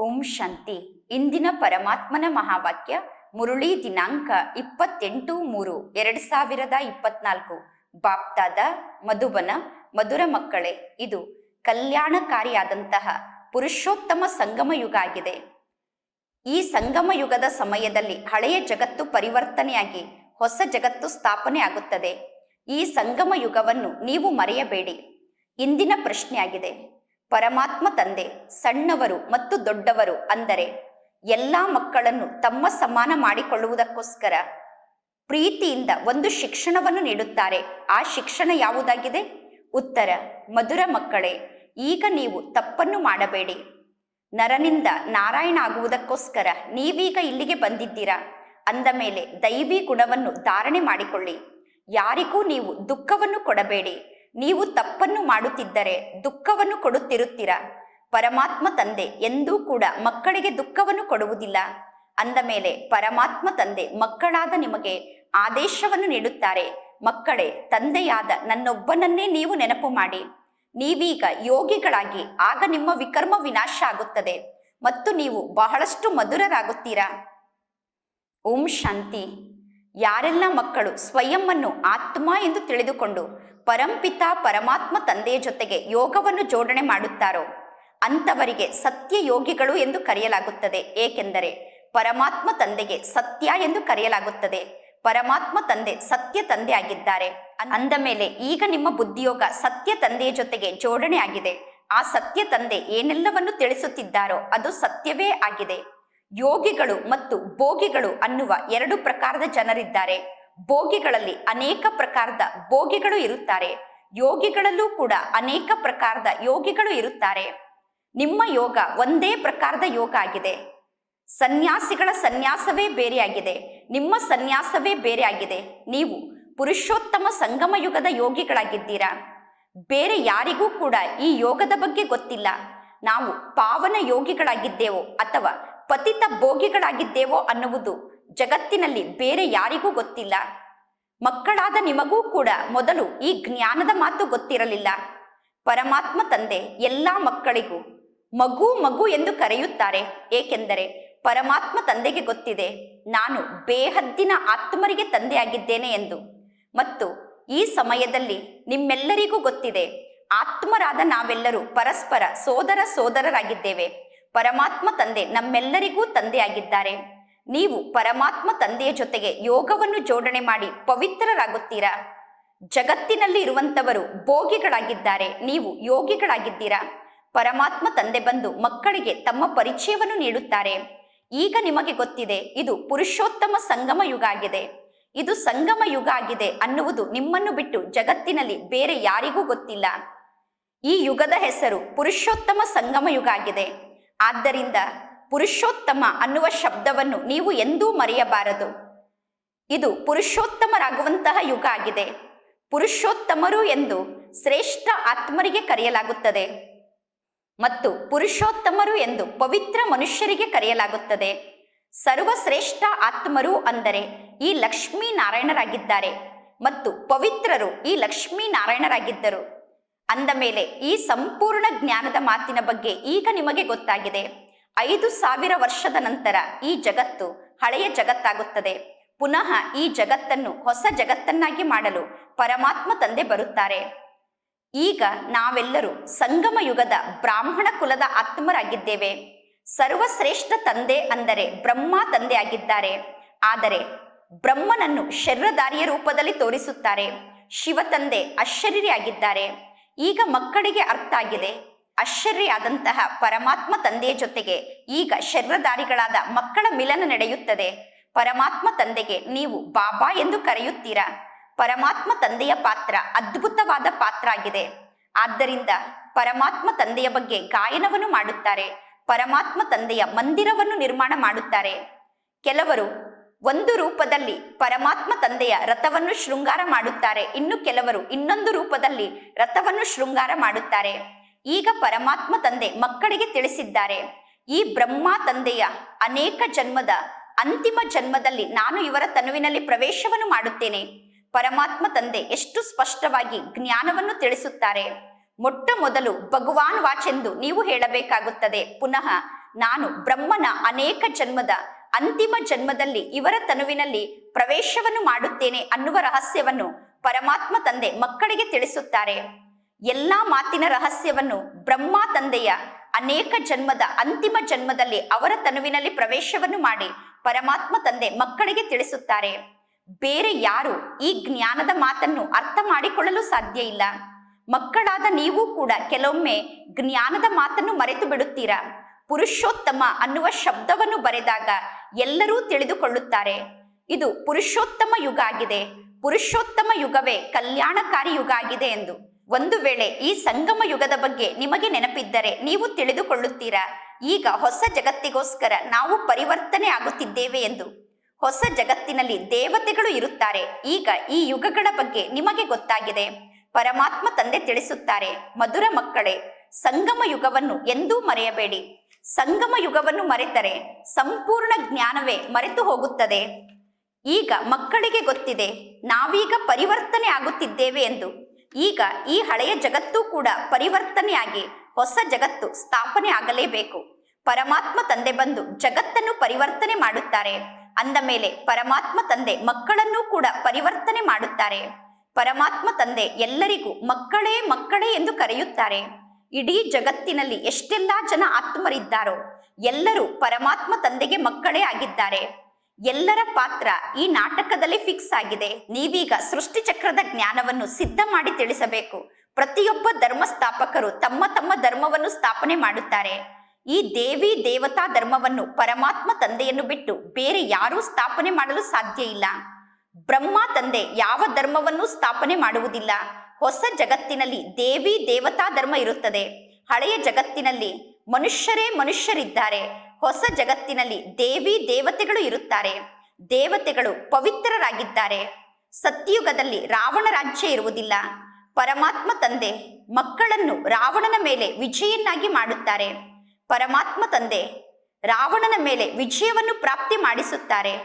ಓಂ ಶಾಂತಿ. ಇಂದಿನ ಪರಮಾತ್ಮನ ಮಹಾವಾಕ್ಯ ಮುರುಳಿ ದಿನಾಂಕ ಇಪ್ಪತ್ತೆಂಟು ಮೂರು ಎರಡ್ ಸಾವಿರದ ಇಪ್ಪತ್ನಾಲ್ಕು. ಬಾಪ್ತಾದ, ಮಧುಬನ, ಮಧುರ ಮಕ್ಕಳೇ, ಇದು ಕಲ್ಯಾಣಕಾರಿಯಾದಂತಹ ಪುರುಷೋತ್ತಮ ಸಂಗಮ ಯುಗ ಆಗಿದೆ. ಈ ಸಂಗಮ ಯುಗದ ಸಮಯದಲ್ಲಿ ಹಳೆಯ ಜಗತ್ತು ಪರಿವರ್ತನೆಯಾಗಿ ಹೊಸ ಜಗತ್ತು ಸ್ಥಾಪನೆ ಆಗುತ್ತದೆ. ಈ ಸಂಗಮ ಯುಗವನ್ನು ನೀವು ಮರೆಯಬೇಡಿ. ಇಂದಿನ ಪ್ರಶ್ನೆಯಾಗಿದೆ ಪರಮಾತ್ಮ ತಂದೆ, ಸಣ್ಣವರು ಮತ್ತು ದೊಡ್ಡವರು ಅಂದರೆ ಎಲ್ಲ ಮಕ್ಕಳನ್ನು ತಮ್ಮ ಸಮಾನ ಮಾಡಿಕೊಳ್ಳುವುದಕ್ಕೋಸ್ಕರ ಪ್ರೀತಿಯಿಂದ ಒಂದು ಶಿಕ್ಷಣವನ್ನು ನೀಡುತ್ತಾರೆ. ಆ ಶಿಕ್ಷಣ ಯಾವುದಾಗಿದೆ? ಉತ್ತರ, ಮಧುರ ಮಕ್ಕಳೇ, ಈಗ ನೀವು ತಪ್ಪನ್ನು ಮಾಡಬೇಡಿ. ನರನಿಂದ ನಾರಾಯಣ ಆಗುವುದಕ್ಕೋಸ್ಕರ ನೀವೀಗ ಇಲ್ಲಿಗೆ ಬಂದಿದ್ದೀರಾ? ಅಂದ ಮೇಲೆ ದೈವಿ ಗುಣವನ್ನು ಧಾರಣೆ ಮಾಡಿಕೊಳ್ಳಿ. ಯಾರಿಗೂ ನೀವು ದುಃಖವನ್ನು ಕೊಡಬೇಡಿ. ನೀವು ತಪ್ಪನ್ನು ಮಾಡುತ್ತಿದ್ದರೆ ದುಃಖವನ್ನು ಕೊಡುತ್ತಿರುತ್ತೀರಾ. ಪರಮಾತ್ಮ ತಂದೆ ಎಂದೂ ಕೂಡ ಮಕ್ಕಳಿಗೆ ದುಃಖವನ್ನು ಕೊಡುವುದಿಲ್ಲ. ಅಂದ ಮೇಲೆ ಪರಮಾತ್ಮ ತಂದೆ ಮಕ್ಕಳಾದ ನಿಮಗೆ ಆದೇಶವನ್ನು ನೀಡುತ್ತಾರೆ. ಮಕ್ಕಳೇ, ತಂದೆಯಾದ ನನ್ನೊಬ್ಬನನ್ನೇ ನೀವು ನೆನಪು ಮಾಡಿ. ನೀವೀಗ ಯೋಗಿಗಳಾಗಿ ಆಗ ನಿಮ್ಮ ವಿಕರ್ಮ ವಿನಾಶ ಆಗುತ್ತದೆ. ಮತ್ತು ನೀವು ಬಹಳಷ್ಟು ಮಧುರರಾಗುತ್ತೀರಾ. ಓಂ ಶಾಂತಿ. ಯಾರೆಲ್ಲ ಮಕ್ಕಳು ಸ್ವಯಂ ಅನ್ನು ಆತ್ಮ ಎಂದು ತಿಳಿದುಕೊಂಡು ಪರಂಪಿತ ಪರಮಾತ್ಮ ತಂದೆಯ ಜೊತೆಗೆ ಯೋಗವನ್ನು ಜೋಡಣೆ ಮಾಡುತ್ತಾರೋ, ಅಂಥವರಿಗೆ ಸತ್ಯ ಯೋಗಿಗಳು ಎಂದು ಕರೆಯಲಾಗುತ್ತದೆ. ಏಕೆಂದರೆ ಪರಮಾತ್ಮ ತಂದೆಗೆ ಸತ್ಯ ಎಂದು ಕರೆಯಲಾಗುತ್ತದೆ. ಪರಮಾತ್ಮ ತಂದೆ ಸತ್ಯ ತಂದೆ ಆಗಿದ್ದಾರೆ. ಅಂದ ಮೇಲೆ ಈಗ ನಿಮ್ಮ ಬುದ್ಧಿಯೋಗ ಸತ್ಯ ತಂದೆಯ ಜೊತೆಗೆ ಜೋಡಣೆ ಆಗಿದೆ. ಆ ಸತ್ಯ ತಂದೆ ಏನೆಲ್ಲವನ್ನು ತಿಳಿಸುತ್ತಿದ್ದಾರೋ ಅದು ಸತ್ಯವೇ ಆಗಿದೆ. ಯೋಗಿಗಳು ಮತ್ತು ಭೋಗಿಗಳು ಅನ್ನುವ ಎರಡು ಪ್ರಕಾರದ ಜನರಿದ್ದಾರೆ. ಭೋಗಿಗಳಲ್ಲಿ ಅನೇಕ ಪ್ರಕಾರದ ಭೋಗಿಗಳು ಇರುತ್ತಾರೆ. ಯೋಗಿಗಳಲ್ಲೂ ಕೂಡ ಅನೇಕ ಪ್ರಕಾರದ ಯೋಗಿಗಳು ಇರುತ್ತಾರೆ. ನಿಮ್ಮ ಯೋಗ ಒಂದೇ ಪ್ರಕಾರದ ಯೋಗ ಆಗಿದೆ. ಸನ್ಯಾಸಿಗಳ ಸನ್ಯಾಸವೇ ಬೇರೆಯಾಗಿದೆ. ನಿಮ್ಮ ಸನ್ಯಾಸವೇ ಬೇರೆಯಾಗಿದೆ. ನೀವು ಪುರುಷೋತ್ತಮ ಸಂಗಮ ಯುಗದ ಯೋಗಿಗಳಾಗಿದ್ದೀರಾ? ಬೇರೆ ಯಾರಿಗೂ ಕೂಡ ಈ ಯೋಗದ ಬಗ್ಗೆ ಗೊತ್ತಿಲ್ಲ. ನಾವು ಪಾವನ ಯೋಗಿಗಳಾಗಿದ್ದೇವೋ ಅಥವಾ ಪತಿತ ಭೋಗಿಗಳಾಗಿದ್ದೇವೋ ಅನ್ನುವುದು ಜಗತ್ತಿನಲ್ಲಿ ಬೇರೆ ಯಾರಿಗೂ ಗೊತ್ತಿಲ್ಲ. ಮಕ್ಕಳಾದ ನಿಮಗೂ ಕೂಡ ಮೊದಲು ಈ ಜ್ಞಾನದ ಮಾತು ಗೊತ್ತಿರಲಿಲ್ಲ. ಪರಮಾತ್ಮ ತಂದೆ ಎಲ್ಲ ಮಕ್ಕಳಿಗೂ ಮಗು ಮಗು ಎಂದು ಕರೆಯುತ್ತಾರೆ. ಏಕೆಂದರೆ ಪರಮಾತ್ಮ ತಂದೆಗೆ ಗೊತ್ತಿದೆ, ನಾನು ಬೇಹದ್ದಿನ ಆತ್ಮರಿಗೆ ತಂದೆಯಾಗಿದ್ದೇನೆ ಎಂದು. ಮತ್ತು ಈ ಸಮಯದಲ್ಲಿ ನಿಮ್ಮೆಲ್ಲರಿಗೂ ಗೊತ್ತಿದೆ, ಆತ್ಮರಾದ ನಾವೆಲ್ಲರೂ ಪರಸ್ಪರ ಸೋದರ ಸೋದರರಾಗಿದ್ದೇವೆ. ಪರಮಾತ್ಮ ತಂದೆ ನಮ್ಮೆಲ್ಲರಿಗೂ ತಂದೆಯಾಗಿದ್ದಾರೆ. ನೀವು ಪರಮಾತ್ಮ ತಂದೆಯ ಜೊತೆಗೆ ಯೋಗವನ್ನು ಜೋಡಣೆ ಮಾಡಿ ಪವಿತ್ರರಾಗುತ್ತೀರಾ? ಜಗತ್ತಿನಲ್ಲಿ ಇರುವಂತವರು ಭೋಗಿಗಳಾಗಿದ್ದಾರೆ, ನೀವು ಯೋಗಿಗಳಾಗಿದ್ದೀರಾ? ಪರಮಾತ್ಮ ತಂದೆ ಬಂದು ಮಕ್ಕಳಿಗೆ ತಮ್ಮ ಪರಿಚಯವನ್ನು ನೀಡುತ್ತಾರೆ. ಈಗ ನಿಮಗೆ ಗೊತ್ತಿದೆ, ಇದು ಪುರುಷೋತ್ತಮ ಸಂಗಮ ಯುಗ ಆಗಿದೆ. ಇದು ಸಂಗಮ ಯುಗ ಆಗಿದೆ ಅನ್ನುವುದು ನಿಮ್ಮನ್ನು ಬಿಟ್ಟು ಜಗತ್ತಿನಲ್ಲಿ ಬೇರೆ ಯಾರಿಗೂ ಗೊತ್ತಿಲ್ಲ. ಈ ಯುಗದ ಹೆಸರು ಪುರುಷೋತ್ತಮ ಸಂಗಮ ಯುಗ ಆಗಿದೆ. ಆದ್ದರಿಂದ ಪುರುಷೋತ್ತಮ ಅನ್ನುವ ಶಬ್ದವನ್ನು ನೀವು ಎಂದೂ ಮರೆಯಬಾರದು. ಇದು ಪುರುಷೋತ್ತಮರಾಗುವಂತಹ ಯುಗ ಆಗಿದೆ. ಪುರುಷೋತ್ತಮರು ಎಂದು ಶ್ರೇಷ್ಠ ಆತ್ಮರಿಗೆ ಕರೆಯಲಾಗುತ್ತದೆ. ಮತ್ತು ಪುರುಷೋತ್ತಮರು ಎಂದು ಪವಿತ್ರ ಮನುಷ್ಯರಿಗೆ ಕರೆಯಲಾಗುತ್ತದೆ. ಸರ್ವಶ್ರೇಷ್ಠ ಆತ್ಮರು ಅಂದರೆ ಈ ಲಕ್ಷ್ಮೀ ನಾರಾಯಣರಾಗಿದ್ದಾರೆ ಮತ್ತು ಪವಿತ್ರರು ಈ ಲಕ್ಷ್ಮೀ ನಾರಾಯಣರಾಗಿದ್ದರು ಅಂದ ಮೇಲೆ ಈ ಸಂಪೂರ್ಣ ಜ್ಞಾನದ ಮಾತಿನ ಬಗ್ಗೆ ಈಗ ನಿಮಗೆ ಗೊತ್ತಾಗಿದೆ. ಐದು ಸಾವಿರ ವರ್ಷದ ನಂತರ ಈ ಜಗತ್ತು ಹಳೆಯ ಜಗತ್ತಾಗುತ್ತದೆ. ಪುನಃ ಈ ಜಗತ್ತನ್ನು ಹೊಸ ಜಗತ್ತನ್ನಾಗಿ ಮಾಡಲು ಪರಮಾತ್ಮ ತಂದೆ ಬರುತ್ತಾರೆ. ಈಗ ನಾವೆಲ್ಲರೂ ಸಂಗಮ ಯುಗದ ಬ್ರಾಹ್ಮಣ ಕುಲದ ಆತ್ಮರಾಗಿದ್ದೇವೆ. ಸರ್ವಶ್ರೇಷ್ಠ ತಂದೆ ಅಂದರೆ ಬ್ರಹ್ಮ ತಂದೆ ಆಗಿದ್ದಾರೆ. ಆದರೆ ಬ್ರಹ್ಮನನ್ನು ಶರೀರಧಾರಿಯ ರೂಪದಲ್ಲಿ ತೋರಿಸುತ್ತಾರೆ. ಶಿವ ತಂದೆ ಅಶರೀರಿಯಾಗಿದ್ದಾರೆ. ಈಗ ಮಕ್ಕಳಿಗೆ ಅರ್ಥ ಆಗಿದೆ. ಅಶ್ಚರ್ಯಾದಂತಹ ಪರಮಾತ್ಮ ತಂದೆಯ ಜೊತೆಗೆ ಈಗ ಶರೀರಧಾರಿಗಳಾದ ಮಕ್ಕಳ ಮಿಲನ ನಡೆಯುತ್ತದೆ. ಪರಮಾತ್ಮ ತಂದೆಗೆ ನೀವು ಬಾಬಾ ಎಂದು ಕರೆಯುತ್ತೀರಾ? ಪರಮಾತ್ಮ ತಂದೆಯ ಪಾತ್ರ ಅದ್ಭುತವಾದ ಪಾತ್ರ ಆಗಿದೆ ಆದ್ದರಿಂದ ಪರಮಾತ್ಮ ತಂದೆಯ ಬಗ್ಗೆ ಗಾಯನವನ್ನು ಮಾಡುತ್ತಾರೆ. ಪರಮಾತ್ಮ ತಂದೆಯ ಮಂದಿರವನ್ನು ನಿರ್ಮಾಣ ಮಾಡುತ್ತಾರೆ. ಕೆಲವರು ಒಂದು ರೂಪದಲ್ಲಿ ಪರಮಾತ್ಮ ತಂದೆಯ ರಥವನ್ನು ಶೃಂಗಾರ ಮಾಡುತ್ತಾರೆ. ಇನ್ನು ಕೆಲವರು ಇನ್ನೊಂದು ರೂಪದಲ್ಲಿ ರಥವನ್ನು ಶೃಂಗಾರ ಮಾಡುತ್ತಾರೆ. ಈಗ ಪರಮಾತ್ಮ ತಂದೆ ಮಕ್ಕಳಿಗೆ ತಿಳಿಸಿದ್ದಾರೆ. ಈ ಬ್ರಹ್ಮ ತಂದೆಯ ಅನೇಕ ಜನ್ಮದ ಅಂತಿಮ ಜನ್ಮದಲ್ಲಿ ನಾನು ಇವರ ತನುವಿನಲ್ಲಿ ಪ್ರವೇಶವನ್ನು ಮಾಡುತ್ತೇನೆ. ಪರಮಾತ್ಮ ತಂದೆ ಎಷ್ಟು ಸ್ಪಷ್ಟವಾಗಿ ಜ್ಞಾನವನ್ನು ತಿಳಿಸುತ್ತಾರೆ. ಮೊಟ್ಟ ಮೊದಲು ಭಗವಾನ್ ವಾಚೆಂದು ನೀವು ಹೇಳಬೇಕಾಗುತ್ತದೆ. ಪುನಃ ನಾನು ಬ್ರಹ್ಮನ ಅನೇಕ ಜನ್ಮದ ಅಂತಿಮ ಜನ್ಮದಲ್ಲಿ ಇವರ ತನುವಿನಲ್ಲಿ ಪ್ರವೇಶವನ್ನು ಮಾಡುತ್ತೇನೆ ಅನ್ನುವ ರಹಸ್ಯವನ್ನು ಪರಮಾತ್ಮ ತಂದೆ ಮಕ್ಕಳಿಗೆ ತಿಳಿಸುತ್ತಾರೆ. ಎಲ್ಲಾ ಮಾತಿನ ರಹಸ್ಯವನ್ನು ಬ್ರಹ್ಮ ತಂದೆಯ ಅನೇಕ ಜನ್ಮದ ಅಂತಿಮ ಜನ್ಮದಲ್ಲಿ ಅವರ ತನುವಿನಲ್ಲಿ ಪ್ರವೇಶವನ್ನು ಮಾಡಿ ಪರಮಾತ್ಮ ತಂದೆ ಮಕ್ಕಳಿಗೆ ತಿಳಿಸುತ್ತಾರೆ. ಬೇರೆ ಯಾರು ಈ ಜ್ಞಾನದ ಮಾತನ್ನು ಅರ್ಥ ಮಾಡಿಕೊಳ್ಳಲು ಸಾಧ್ಯ ಇಲ್ಲ. ಮಕ್ಕಳಾದ ನೀವು ಕೂಡ ಕೆಲವೊಮ್ಮೆ ಜ್ಞಾನದ ಮಾತನ್ನು ಮರೆತು ಬಿಡುತ್ತೀರಾ. ಪುರುಷೋತ್ತಮ ಅನ್ನುವ ಶಬ್ದವನ್ನು ಬರೆದಾಗ ಎಲ್ಲರೂ ತಿಳಿದುಕೊಳ್ಳುತ್ತಾರೆ. ಇದು ಪುರುಷೋತ್ತಮ ಯುಗ ಆಗಿದೆ. ಪುರುಷೋತ್ತಮ ಯುಗವೇ ಕಲ್ಯಾಣಕಾರಿ ಯುಗ ಆಗಿದೆ ಎಂದು. ಒಂದು ವೇಳೆ ಈ ಸಂಗಮ ಯುಗದ ಬಗ್ಗೆ ನಿಮಗೆ ನೆನಪಿದ್ದರೆ ನೀವು ತಿಳಿದುಕೊಳ್ಳುತ್ತೀರಾ? ಈಗ ಹೊಸ ಜಗತ್ತಿಗೋಸ್ಕರ ನಾವು ಪರಿವರ್ತನೆ ಆಗುತ್ತಿದ್ದೇವೆ ಎಂದು. ಹೊಸ ಜಗತ್ತಿನಲ್ಲಿ ದೇವತೆಗಳು ಇರುತ್ತಾರೆ. ಈಗ ಈ ಯುಗಗಳ ಬಗ್ಗೆ ನಿಮಗೆ ಗೊತ್ತಾಗಿದೆ. ಪರಮಾತ್ಮ ತಂದೆ ತಿಳಿಸುತ್ತಾರೆ, ಮಧುರ ಮಕ್ಕಳೇ, ಸಂಗಮ ಯುಗವನ್ನು ಎಂದೂ ಮರೆಯಬೇಡಿ. ಸಂಗಮ ಯುಗವನ್ನು ಮರೆತರೆ ಸಂಪೂರ್ಣ ಜ್ಞಾನವೇ ಮರೆತು ಹೋಗುತ್ತದೆ. ಈಗ ಮಕ್ಕಳಿಗೆ ಗೊತ್ತಿದೆ, ನಾವೀಗ ಪರಿವರ್ತನೆ ಆಗುತ್ತಿದ್ದೇವೆ ಎಂದು. ಈಗ ಈ ಹಳೆಯ ಜಗತ್ತು ಕೂಡ ಪರಿವರ್ತನೆಯಾಗಿ ಹೊಸ ಜಗತ್ತು ಸ್ಥಾಪನೆ ಆಗಲೇಬೇಕು. ಪರಮಾತ್ಮ ತಂದೆ ಬಂದು ಜಗತ್ತನ್ನು ಪರಿವರ್ತನೆ ಮಾಡುತ್ತಾರೆ. ಅಂದ ಮೇಲೆ ಪರಮಾತ್ಮ ತಂದೆ ಮಕ್ಕಳನ್ನು ಕೂಡ ಪರಿವರ್ತನೆ ಮಾಡುತ್ತಾರೆ. ಪರಮಾತ್ಮ ತಂದೆ ಎಲ್ಲರಿಗೂ ಮಕ್ಕಳೇ ಮಕ್ಕಳೇ ಎಂದು ಕರೆಯುತ್ತಾರೆ. ಇಡೀ ಜಗತ್ತಿನಲ್ಲಿ ಎಷ್ಟೆಲ್ಲಾ ಜನ ಆತ್ಮರಿದ್ದಾರೋ, ಎಲ್ಲರೂ ಪರಮಾತ್ಮ ತಂದೆಗೆ ಮಕ್ಕಳೇ ಆಗಿದ್ದಾರೆ. ಎಲ್ಲರ ಪಾತ್ರ ಈ ನಾಟಕದಲ್ಲಿ ಫಿಕ್ಸ್ ಆಗಿದೆ. ನೀವೀಗ ಸೃಷ್ಟಿ ಚಕ್ರದ ಜ್ಞಾನವನ್ನು ಸಿದ್ಧ ಮಾಡಿ ತಿಳಿಸಬೇಕು. ಪ್ರತಿಯೊಬ್ಬ ಧರ್ಮ ಸ್ಥಾಪಕರು ತಮ್ಮ ತಮ್ಮ ಧರ್ಮವನ್ನು ಸ್ಥಾಪನೆ ಮಾಡುತ್ತಾರೆ. ಈ ದೇವಿ ದೇವತಾ ಧರ್ಮವನ್ನು ಪರಮಾತ್ಮ ತಂದೆಯನ್ನು ಬಿಟ್ಟು ಬೇರೆ ಯಾರೂ ಸ್ಥಾಪನೆ ಮಾಡಲು ಸಾಧ್ಯ ಇಲ್ಲ. ಬ್ರಹ್ಮ ತಂದೆ ಯಾವ ಧರ್ಮವನ್ನು ಸ್ಥಾಪನೆ ಮಾಡುವುದಿಲ್ಲ. ಹೊಸ ಜಗತ್ತಿನಲ್ಲಿ ದೇವಿ ದೇವತಾ ಧರ್ಮ ಇರುತ್ತದೆ. ಹಳೆಯ ಜಗತ್ತಿನಲ್ಲಿ ಮನುಷ್ಯರೇ ಮನುಷ್ಯರಿದ್ದಾರೆ. ಹೊಸ ಜಗತ್ತಿನಲ್ಲಿ ದೇವಿ ದೇವತೆಗಳು ಇರುತ್ತಾರೆ. ದೇವತೆಗಳು ಪವಿತ್ರರಾಗಿದ್ದಾರೆ. ಸತ್ಯಯುಗದಲ್ಲಿ ರಾವಣ ರಾಜ್ಯ ಇರುವುದಿಲ್ಲ. ಪರಮಾತ್ಮ ತಂದೆ ಮಕ್ಕಳನ್ನು ರಾವಣನ ಮೇಲೆ ವಿಜಯನ್ನಾಗಿ ಮಾಡುತ್ತಾರೆ. ಪರಮಾತ್ಮ ತಂದೆ ರಾವಣನ ಮೇಲೆ ವಿಜಯವನ್ನು ಪ್ರಾಪ್ತಿ ಮಾಡಿಸುತ್ತಾರೆ.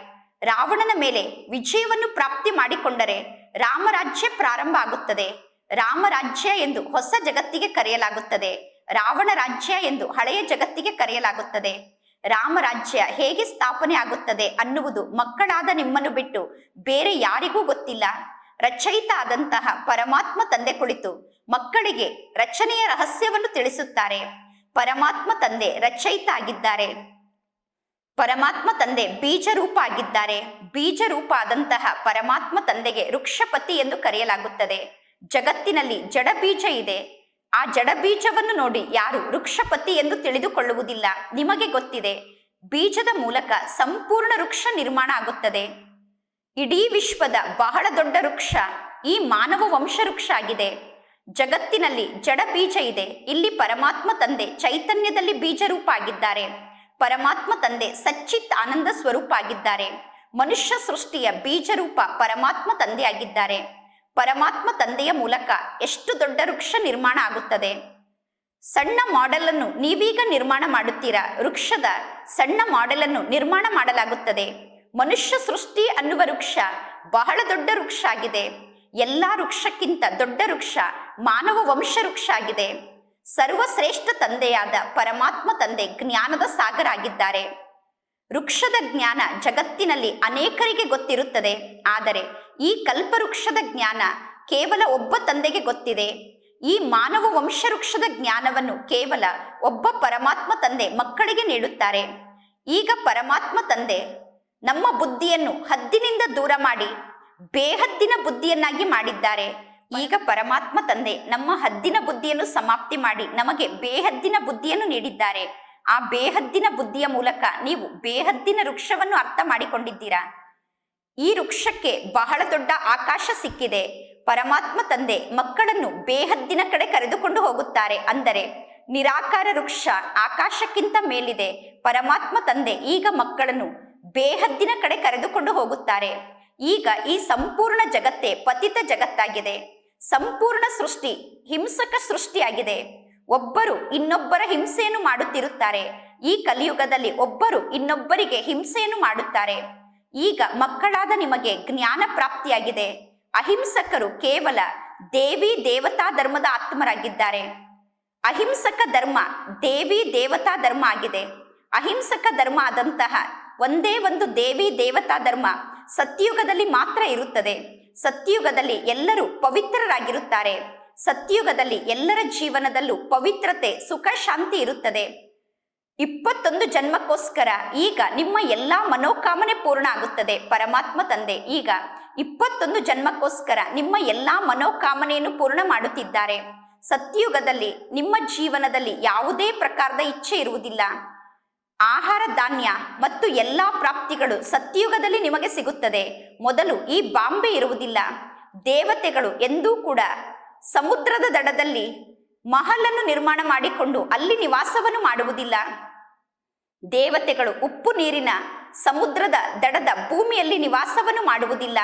ರಾವಣನ ಮೇಲೆ ವಿಜಯವನ್ನು ಪ್ರಾಪ್ತಿ ಮಾಡಿಕೊಂಡರೆ ರಾಮರಾಜ್ಯ ಪ್ರಾರಂಭ ಆಗುತ್ತದೆ. ರಾಮರಾಜ್ಯ ಎಂದು ಹೊಸ ಜಗತ್ತಿಗೆ ಕರೆಯಲಾಗುತ್ತದೆ. ರಾವಣ ರಾಜ್ಯ ಎಂದು ಹಳೆಯ ಜಗತ್ತಿಗೆ ಕರೆಯಲಾಗುತ್ತದೆ. ರಾಮರಾಜ್ಯ ಹೇಗೆ ಸ್ಥಾಪನೆ ಆಗುತ್ತದೆ ಅನ್ನುವುದು ಮಕ್ಕಳಾದ ನಿಮ್ಮನ್ನು ಬಿಟ್ಟು ಬೇರೆ ಯಾರಿಗೂ ಗೊತ್ತಿಲ್ಲ. ರಚಯಿತ ಆದಂತಹ ಪರಮಾತ್ಮ ತಂದೆ ಕುಳಿತು ಮಕ್ಕಳಿಗೆ ರಚನೆಯ ರಹಸ್ಯವನ್ನು ತಿಳಿಸುತ್ತಾರೆ. ಪರಮಾತ್ಮ ತಂದೆ ರಚಯಿತ ಆಗಿದ್ದಾರೆ ಪರಮಾತ್ಮ ತಂದೆ ಬೀಜ ರೂಪ ಆಗಿದ್ದಾರೆ ಬೀಜ ರೂಪ ಆದಂತಹ ಪರಮಾತ್ಮ ತಂದೆಗೆ ವೃಕ್ಷಪತಿ ಎಂದು ಕರೆಯಲಾಗುತ್ತದೆ. ಜಗತ್ತಿನಲ್ಲಿ ಜಡ ಬೀಜ ಇದೆ. ಆ ಜಡ ಬೀಜವನ್ನು ನೋಡಿ ಯಾರು ವೃಕ್ಷಪತಿ ಎಂದು ತಿಳಿದುಕೊಳ್ಳುವುದಿಲ್ಲ. ನಿಮಗೆ ಗೊತ್ತಿದೆ, ಬೀಜದ ಮೂಲಕ ಸಂಪೂರ್ಣ ವೃಕ್ಷ ನಿರ್ಮಾಣ ಆಗುತ್ತದೆ. ಇಡೀ ವಿಶ್ವದ ಬಹಳ ದೊಡ್ಡ ವೃಕ್ಷ, ಈ ಮಾನವ ವಂಶ ವೃಕ್ಷ ಆಗಿದೆ. ಜಗತ್ತಿನಲ್ಲಿ ಜಡ ಬೀಜ ಇದೆ. ಇಲ್ಲಿ ಪರಮಾತ್ಮ ತಂದೆ ಚೈತನ್ಯದಲ್ಲಿ ಬೀಜ ರೂಪ ಆಗಿದ್ದಾರೆ. ಪರಮಾತ್ಮ ತಂದೆ ಸಚ್ಚಿತ್ ಆನಂದ ಸ್ವರೂಪ ಆಗಿದ್ದಾರೆ. ಮನುಷ್ಯ ಸೃಷ್ಟಿಯ ಬೀಜ ರೂಪ ಪರಮಾತ್ಮ ತಂದೆ ಆಗಿದ್ದಾರೆ. ಪರಮಾತ್ಮ ತಂದೆಯ ಮೂಲಕ ಎಷ್ಟು ದೊಡ್ಡ ವೃಕ್ಷ ನಿರ್ಮಾಣ ಆಗುತ್ತದೆ? ಸಣ್ಣ ಮಾಡೆಲ್ ಅನ್ನು ನೀವೀಗ ನಿರ್ಮಾಣ ಮಾಡುತ್ತೀರಾ? ವೃಕ್ಷದ ಸಣ್ಣ ಮಾಡೆಲ್ ನಿರ್ಮಾಣ ಮಾಡಲಾಗುತ್ತದೆ. ಮನುಷ್ಯ ಸೃಷ್ಟಿ ಅನ್ನುವ ವೃಕ್ಷ ಬಹಳ ದೊಡ್ಡ ವೃಕ್ಷ ಆಗಿದೆ. ಎಲ್ಲಾ ವೃಕ್ಷಕ್ಕಿಂತ ದೊಡ್ಡ ವೃಕ್ಷ ಮಾನವ ವಂಶ ವೃಕ್ಷ ಆಗಿದೆ. ಸರ್ವಶ್ರೇಷ್ಠ ತಂದೆಯಾದ ಪರಮಾತ್ಮ ತಂದೆ ಜ್ಞಾನದ ಸಾಗರ ಆಗಿದ್ದಾರೆ. ವೃಕ್ಷದ ಜ್ಞಾನ ಜಗತ್ತಿನಲ್ಲಿ ಅನೇಕರಿಗೆ ಗೊತ್ತಿರುತ್ತದೆ. ಆದರೆ ಈ ಕಲ್ಪವೃಕ್ಷದ ಜ್ಞಾನ ಕೇವಲ ಒಬ್ಬ ತಂದೆಗೆ ಗೊತ್ತಿದೆ. ಈ ಮಾನವ ವಂಶವೃಕ್ಷದ ಜ್ಞಾನವನ್ನು ಕೇವಲ ಒಬ್ಬ ಪರಮಾತ್ಮ ತಂದೆ ಮಕ್ಕಳಿಗೆ ನೀಡುತ್ತಾರೆ. ಈಗ ಪರಮಾತ್ಮ ತಂದೆ ನಮ್ಮ ಬುದ್ಧಿಯನ್ನು ಹದ್ದಿನಿಂದ ದೂರ ಮಾಡಿ ಬೇಹದ್ದಿನ ಬುದ್ಧಿಯನ್ನಾಗಿ ಮಾಡಿದ್ದಾರೆ. ಈಗ ಪರಮಾತ್ಮ ತಂದೆ ನಮ್ಮ ಹದ್ದಿನ ಬುದ್ಧಿಯನ್ನು ಸಮಾಪ್ತಿ ಮಾಡಿ ನಮಗೆ ಬೇಹದ್ದಿನ ಬುದ್ಧಿಯನ್ನು ನೀಡಿದ್ದಾರೆ. ಆ ಬೇಹದ್ದಿನ ಬುದ್ಧಿಯ ಮೂಲಕ ನೀವು ಬೇಹದ್ದಿನ ವೃಕ್ಷವನ್ನು ಅರ್ಥ ಮಾಡಿಕೊಂಡಿದ್ದೀರಾ? ಈ ವೃಕ್ಷಕ್ಕೆ ಬಹಳ ದೊಡ್ಡ ಆಕಾಶ ಸಿಕ್ಕಿದೆ. ಪರಮಾತ್ಮ ತಂದೆ ಮಕ್ಕಳನ್ನು ಬೇಹದ್ದಿನ ಕಡೆ ಕರೆದುಕೊಂಡು ಹೋಗುತ್ತಾರೆ ಅಂದರೆ ನಿರಾಕಾರ ವೃಕ್ಷ ಆಕಾಶಕ್ಕಿಂತ ಮೇಲಿದೆ. ಪರಮಾತ್ಮ ತಂದೆ ಈಗ ಮಕ್ಕಳನ್ನು ಬೇಹದ್ದಿನ ಕಡೆ ಕರೆದುಕೊಂಡು ಹೋಗುತ್ತಾರೆ. ಈಗ ಈ ಸಂಪೂರ್ಣ ಜಗತ್ತೇ ಪತಿತ ಜಗತ್ತಾಗಿದೆ. ಸಂಪೂರ್ಣ ಸೃಷ್ಟಿ ಹಿಂಸಕ ಸೃಷ್ಟಿಯಾಗಿದೆ. ಒಬ್ಬರು ಇನ್ನೊಬ್ಬರ ಹಿಂಸೆಯನ್ನು ಮಾಡುತ್ತಿರುತ್ತಾರೆ. ಈ ಕಲಿಯುಗದಲ್ಲಿ ಒಬ್ಬರು ಇನ್ನೊಬ್ಬರಿಗೆ ಹಿಂಸೆಯನ್ನು ಮಾಡುತ್ತಾರೆ. ಈಗ ಮಕ್ಕಳಾದ ನಿಮಗೆ ಜ್ಞಾನ ಪ್ರಾಪ್ತಿಯಾಗಿದೆ. ಅಹಿಂಸಕರು ಕೇವಲ ದೇವಿ ದೇವತಾ ಧರ್ಮದ ಆತ್ಮರಾಗಿದ್ದಾರೆ. ಅಹಿಂಸಕ ಧರ್ಮ ದೇವಿ ದೇವತಾ ಧರ್ಮ ಆಗಿದೆ. ಅಹಿಂಸಕ ಧರ್ಮ ಆದಂತಹ ಒಂದೇ ಒಂದು ದೇವಿ ದೇವತಾ ಧರ್ಮ ಸತ್ಯುಗದಲ್ಲಿ ಮಾತ್ರ ಇರುತ್ತದೆ. ಸತ್ಯುಗದಲ್ಲಿ ಎಲ್ಲರೂ ಪವಿತ್ರರಾಗಿರುತ್ತಾರೆ. ಸತ್ಯುಗದಲ್ಲಿ ಎಲ್ಲರ ಜೀವನದಲ್ಲೂ ಪವಿತ್ರತೆ, ಸುಖ, ಶಾಂತಿ ಇರುತ್ತದೆ. ಇಪ್ಪತ್ತೊಂದು ಜನ್ಮಕ್ಕೋಸ್ಕರ ಈಗ ನಿಮ್ಮ ಎಲ್ಲ ಮನೋಕಾಮನೆ ಪೂರ್ಣ ಆಗುತ್ತದೆ. ಪರಮಾತ್ಮ ತಂದೆ, ಈಗ ಇಪ್ಪತ್ತೊಂದು ಜನ್ಮಕ್ಕೋಸ್ಕರ ನಿಮ್ಮ ಎಲ್ಲ ಮನೋಕಾಮನೆಯನ್ನು ಪೂರ್ಣ ಮಾಡುತ್ತಿದ್ದಾರೆ. ಸತ್ಯಯುಗದಲ್ಲಿ ನಿಮ್ಮ ಜೀವನದಲ್ಲಿ ಯಾವುದೇ ಪ್ರಕಾರದ ಇಚ್ಛೆ ಇರುವುದಿಲ್ಲ. ಆಹಾರ, ಧಾನ್ಯ ಮತ್ತು ಎಲ್ಲ ಪ್ರಾಪ್ತಿಗಳು ಸತ್ಯಯುಗದಲ್ಲಿ ನಿಮಗೆ ಸಿಗುತ್ತದೆ. ಮೊದಲು ಈ ಬಾಂಬೆ ಇರುವುದಿಲ್ಲ. ದೇವತೆಗಳು ಎಂದೂ ಕೂಡ ಸಮುದ್ರದ ದಡದಲ್ಲಿ ಮಹಲನ್ನು ನಿರ್ಮಾಣ ಮಾಡಿಕೊಂಡು ಅಲ್ಲಿ ನಿವಾಸವನ್ನು ಮಾಡುವುದಿಲ್ಲ. ದೇವತೆಗಳು ಉಪ್ಪು ನೀರಿನ ಸಮುದ್ರದ ದಡದ ಭೂಮಿಯಲ್ಲಿ ನಿವಾಸವನ್ನು ಮಾಡುವುದಿಲ್ಲ.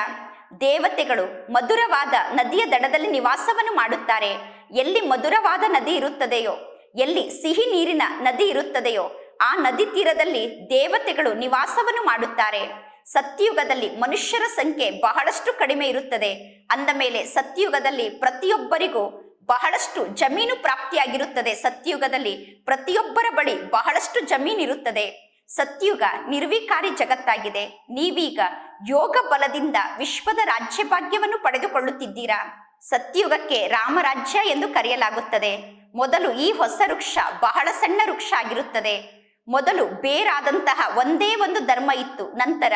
ದೇವತೆಗಳು ಮಧುರವಾದ ನದಿಯ ದಡದಲ್ಲಿ ನಿವಾಸವನ್ನು ಮಾಡುತ್ತಾರೆ. ಎಲ್ಲಿ ಮಧುರವಾದ ನದಿ ಇರುತ್ತದೆಯೋ, ಎಲ್ಲಿ ಸಿಹಿ ನೀರಿನ ನದಿ ಇರುತ್ತದೆಯೋ, ಆ ನದಿ ತೀರದಲ್ಲಿ ದೇವತೆಗಳು ನಿವಾಸವನ್ನು ಮಾಡುತ್ತಾರೆ. ಸತ್ಯುಗದಲ್ಲಿ ಮನುಷ್ಯರ ಸಂಖ್ಯೆ ಬಹಳಷ್ಟು ಕಡಿಮೆ ಇರುತ್ತದೆ. ಅಂದ ಮೇಲೆ ಸತ್ಯುಗದಲ್ಲಿ ಪ್ರತಿಯೊಬ್ಬರಿಗೂ ಬಹಳಷ್ಟು ಜಮೀನು ಪ್ರಾಪ್ತಿಯಾಗಿರುತ್ತದೆ. ಸತ್ಯುಗದಲ್ಲಿ ಪ್ರತಿಯೊಬ್ಬರ ಬಳಿ ಬಹಳಷ್ಟು ಜಮೀನು ಇರುತ್ತದೆ. ಸತ್ಯುಗ ನಿರ್ವಿಕಾರಿ ಜಗತ್ತಾಗಿದೆ. ನೀವೀಗ ಯೋಗ ಬಲದಿಂದ ವಿಶ್ವದ ರಾಜ್ಯ ಭಾಗ್ಯವನ್ನು ಪಡೆದುಕೊಳ್ಳುತ್ತಿದ್ದೀರಾ? ಸತ್ಯುಗಕ್ಕೆ ರಾಮರಾಜ್ಯ ಎಂದು ಕರೆಯಲಾಗುತ್ತದೆ. ಮೊದಲು ಈ ಹೊಸ ವೃಕ್ಷ ಬಹಳ ಸಣ್ಣ ವೃಕ್ಷ ಆಗಿರುತ್ತದೆ. ಮೊದಲು ಬೇರಾದಂತಹ ಒಂದೇ ಒಂದು ಧರ್ಮ ಇತ್ತು. ನಂತರ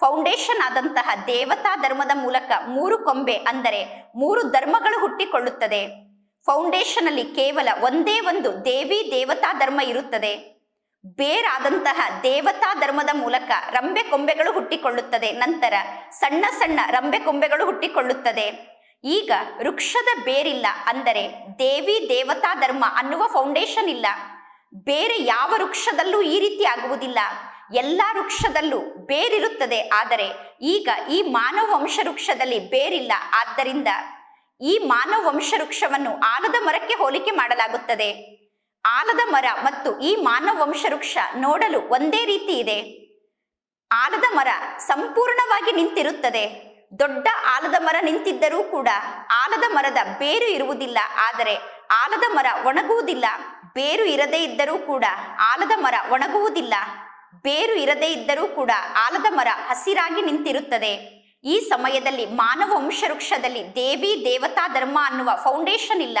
ಫೌಂಡೇಶನ್ ಆದಂತಹ ದೇವತಾ ಧರ್ಮದ ಮೂಲಕ ಮೂರು ಕೊಂಬೆ ಅಂದರೆ ಮೂರು ಧರ್ಮಗಳು ಹುಟ್ಟಿಕೊಳ್ಳುತ್ತದೆ. ಫೌಂಡೇಶನ್ ಅಲ್ಲಿ ಕೇವಲ ಒಂದೇ ಒಂದು ದೇವಿ ದೇವತಾ ಧರ್ಮ ಇರುತ್ತದೆ. ಬೇರಾದಂತಹ ದೇವತಾ ಧರ್ಮದ ಮೂಲಕ ರಂಬೆ ಕೊಂಬೆಗಳು ಹುಟ್ಟಿಕೊಳ್ಳುತ್ತದೆ. ನಂತರ ಸಣ್ಣ ಸಣ್ಣ ರಂಬೆ ಕೊಂಬೆಗಳು ಹುಟ್ಟಿಕೊಳ್ಳುತ್ತದೆ. ಈಗ ವೃಕ್ಷದ ಬೇರಿಲ್ಲ ಅಂದರೆ ದೇವಿ ದೇವತಾ ಧರ್ಮ ಅನ್ನುವ ಫೌಂಡೇಶನ್ ಇಲ್ಲ. ಬೇರೆ ಯಾವ ವೃಕ್ಷದಲ್ಲೂ ಈ ರೀತಿ ಆಗುವುದಿಲ್ಲ. ಎಲ್ಲ ವೃಕ್ಷದಲ್ಲೂ ಬೇರಿರುತ್ತದೆ. ಆದರೆ ಈಗ ಈ ಮಾನವ ವಂಶ ವೃಕ್ಷದಲ್ಲಿ ಬೇರಿಲ್ಲ. ಆದ್ದರಿಂದ ಈ ಮಾನವ ವಂಶ ವೃಕ್ಷವನ್ನು ಆಲದ ಮರಕ್ಕೆ ಹೋಲಿಕೆ ಮಾಡಲಾಗುತ್ತದೆ. ಆಲದ ಮರ ಮತ್ತು ಈ ಮಾನವ ವಂಶ ವೃಕ್ಷ ನೋಡಲು ಒಂದೇ ರೀತಿ ಇದೆ. ಆಲದ ಮರ ಸಂಪೂರ್ಣವಾಗಿ ನಿಂತಿರುತ್ತದೆ. ದೊಡ್ಡ ಆಲದ ಮರ ನಿಂತಿದ್ದರೂ ಕೂಡ ಆಲದ ಮರದ ಬೇರು ಇರುವುದಿಲ್ಲ. ಆದರೆ ಆಲದ ಮರ ಒಣಗುವುದಿಲ್ಲ. ಬೇರು ಇರದೇ ಇದ್ದರೂ ಕೂಡ ಆಲದ ಮರ ಒಣಗುವುದಿಲ್ಲ. ಬೇರು ಇರದೇ ಇದ್ದರೂ ಕೂಡ ಆಲದ ಮರ ಹಸಿರಾಗಿ ನಿಂತಿರುತ್ತದೆ. ಈ ಸಮಯದಲ್ಲಿ ಮಾನವ ವಂಶ ವೃಕ್ಷದಲ್ಲಿ ದೇವಿ ದೇವತಾ ಧರ್ಮ ಅನ್ನುವ ಫೌಂಡೇಶನ್ ಇಲ್ಲ.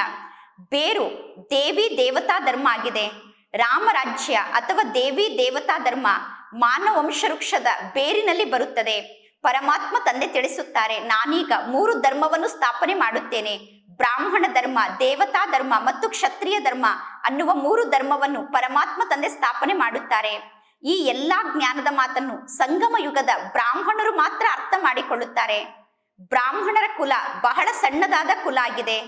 ಬೇರು ದೇವಿ ದೇವತಾ ಧರ್ಮ ಆಗಿದೆ. ರಾಮರಾಜ್ಯ ಅಥವಾ ದೇವಿ ದೇವತಾ ಧರ್ಮ ಮಾನವ ವಂಶ ವೃಕ್ಷದ ಬೇರಿನಲ್ಲಿ ಬರುತ್ತದೆ. ಪರಮಾತ್ಮ ತಂದೆ ತಿಳಿಸುತ್ತಾರೆ, ನಾನೀಗ ಮೂರು ಧರ್ಮವನ್ನು ಸ್ಥಾಪನೆ ಮಾಡುತ್ತೇನೆ. ಬ್ರಾಹ್ಮಣ ಧರ್ಮ, ದೇವತಾ ಧರ್ಮ ಮತ್ತು ಕ್ಷತ್ರಿಯ ಧರ್ಮ ಅನ್ನುವ ಮೂರು ಧರ್ಮವನ್ನು ಪರಮಾತ್ಮ ತಂದೆ ಸ್ಥಾಪನೆ ಮಾಡುತ್ತಾರೆ. ಈ ಎಲ್ಲಾ ಜ್ಞಾನದ ಮಾತನ್ನು ಸಂಗಮ ಯುಗದ ಬ್ರಾಹ್ಮಣರು ಮಾತ್ರ ಅರ್ಥ ಮಾಡಿಕೊಳ್ಳುತ್ತಾರೆ. ಬ್ರಾಹ್ಮಣರ ಕುಲ ಬಹಳ ಸಣ್ಣದಾದ ಕುಲ ಆಗಿದೆ.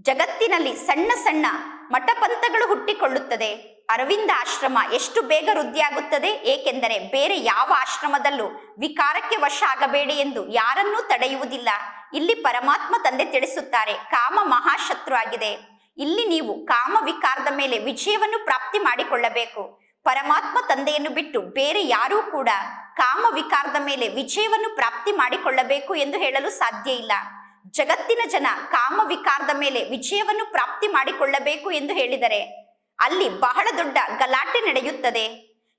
ಜಗತ್ತಿನಲ್ಲಿ ಸಣ್ಣ ಸಣ್ಣ ಮಠಪಂಥಗಳು ಹುಟ್ಟಿಕೊಳ್ಳುತ್ತದೆ. ಅರವಿಂದ ಆಶ್ರಮ ಎಷ್ಟು ಬೇಗ ವೃದ್ಧಿಯಾಗುತ್ತದೆ, ಏಕೆಂದರೆ ಬೇರೆ ಯಾವ ಆಶ್ರಮದಲ್ಲೂ ವಿಕಾರಕ್ಕೆ ವಶ ಆಗಬೇಡಿ ಎಂದು ಯಾರನ್ನೂ ತಡೆಯುವುದಿಲ್ಲ. ಇಲ್ಲಿ ಪರಮಾತ್ಮ ತಂದೆ ತಿಳಿಸುತ್ತಾರೆ, ಕಾಮ ಮಹಾಶತ್ರು ಆಗಿದೆ. ಇಲ್ಲಿ ನೀವು ಕಾಮ ವಿಕಾರದ ಮೇಲೆ ವಿಜಯವನ್ನು ಪ್ರಾಪ್ತಿ ಮಾಡಿಕೊಳ್ಳಬೇಕು. ಪರಮಾತ್ಮ ತಂದೆಯನ್ನು ಬಿಟ್ಟು ಬೇರೆ ಯಾರೂ ಕೂಡ ಕಾಮ ವಿಕಾರದ ಮೇಲೆ ವಿಜಯವನ್ನು ಪ್ರಾಪ್ತಿ ಮಾಡಿಕೊಳ್ಳಬೇಕು ಎಂದು ಹೇಳಲು ಸಾಧ್ಯ ಇಲ್ಲ. ಜಗತ್ತಿನ ಜನ ಕಾಮ ವಿಕಾರದ ಮೇಲೆ ವಿಜಯವನ್ನು ಪ್ರಾಪ್ತಿ ಮಾಡಿಕೊಳ್ಳಬೇಕು ಎಂದು ಹೇಳಿದರೆ ಅಲ್ಲಿ ಬಹಳ ದೊಡ್ಡ ಗಲಾಟೆ ನಡೆಯುತ್ತದೆ.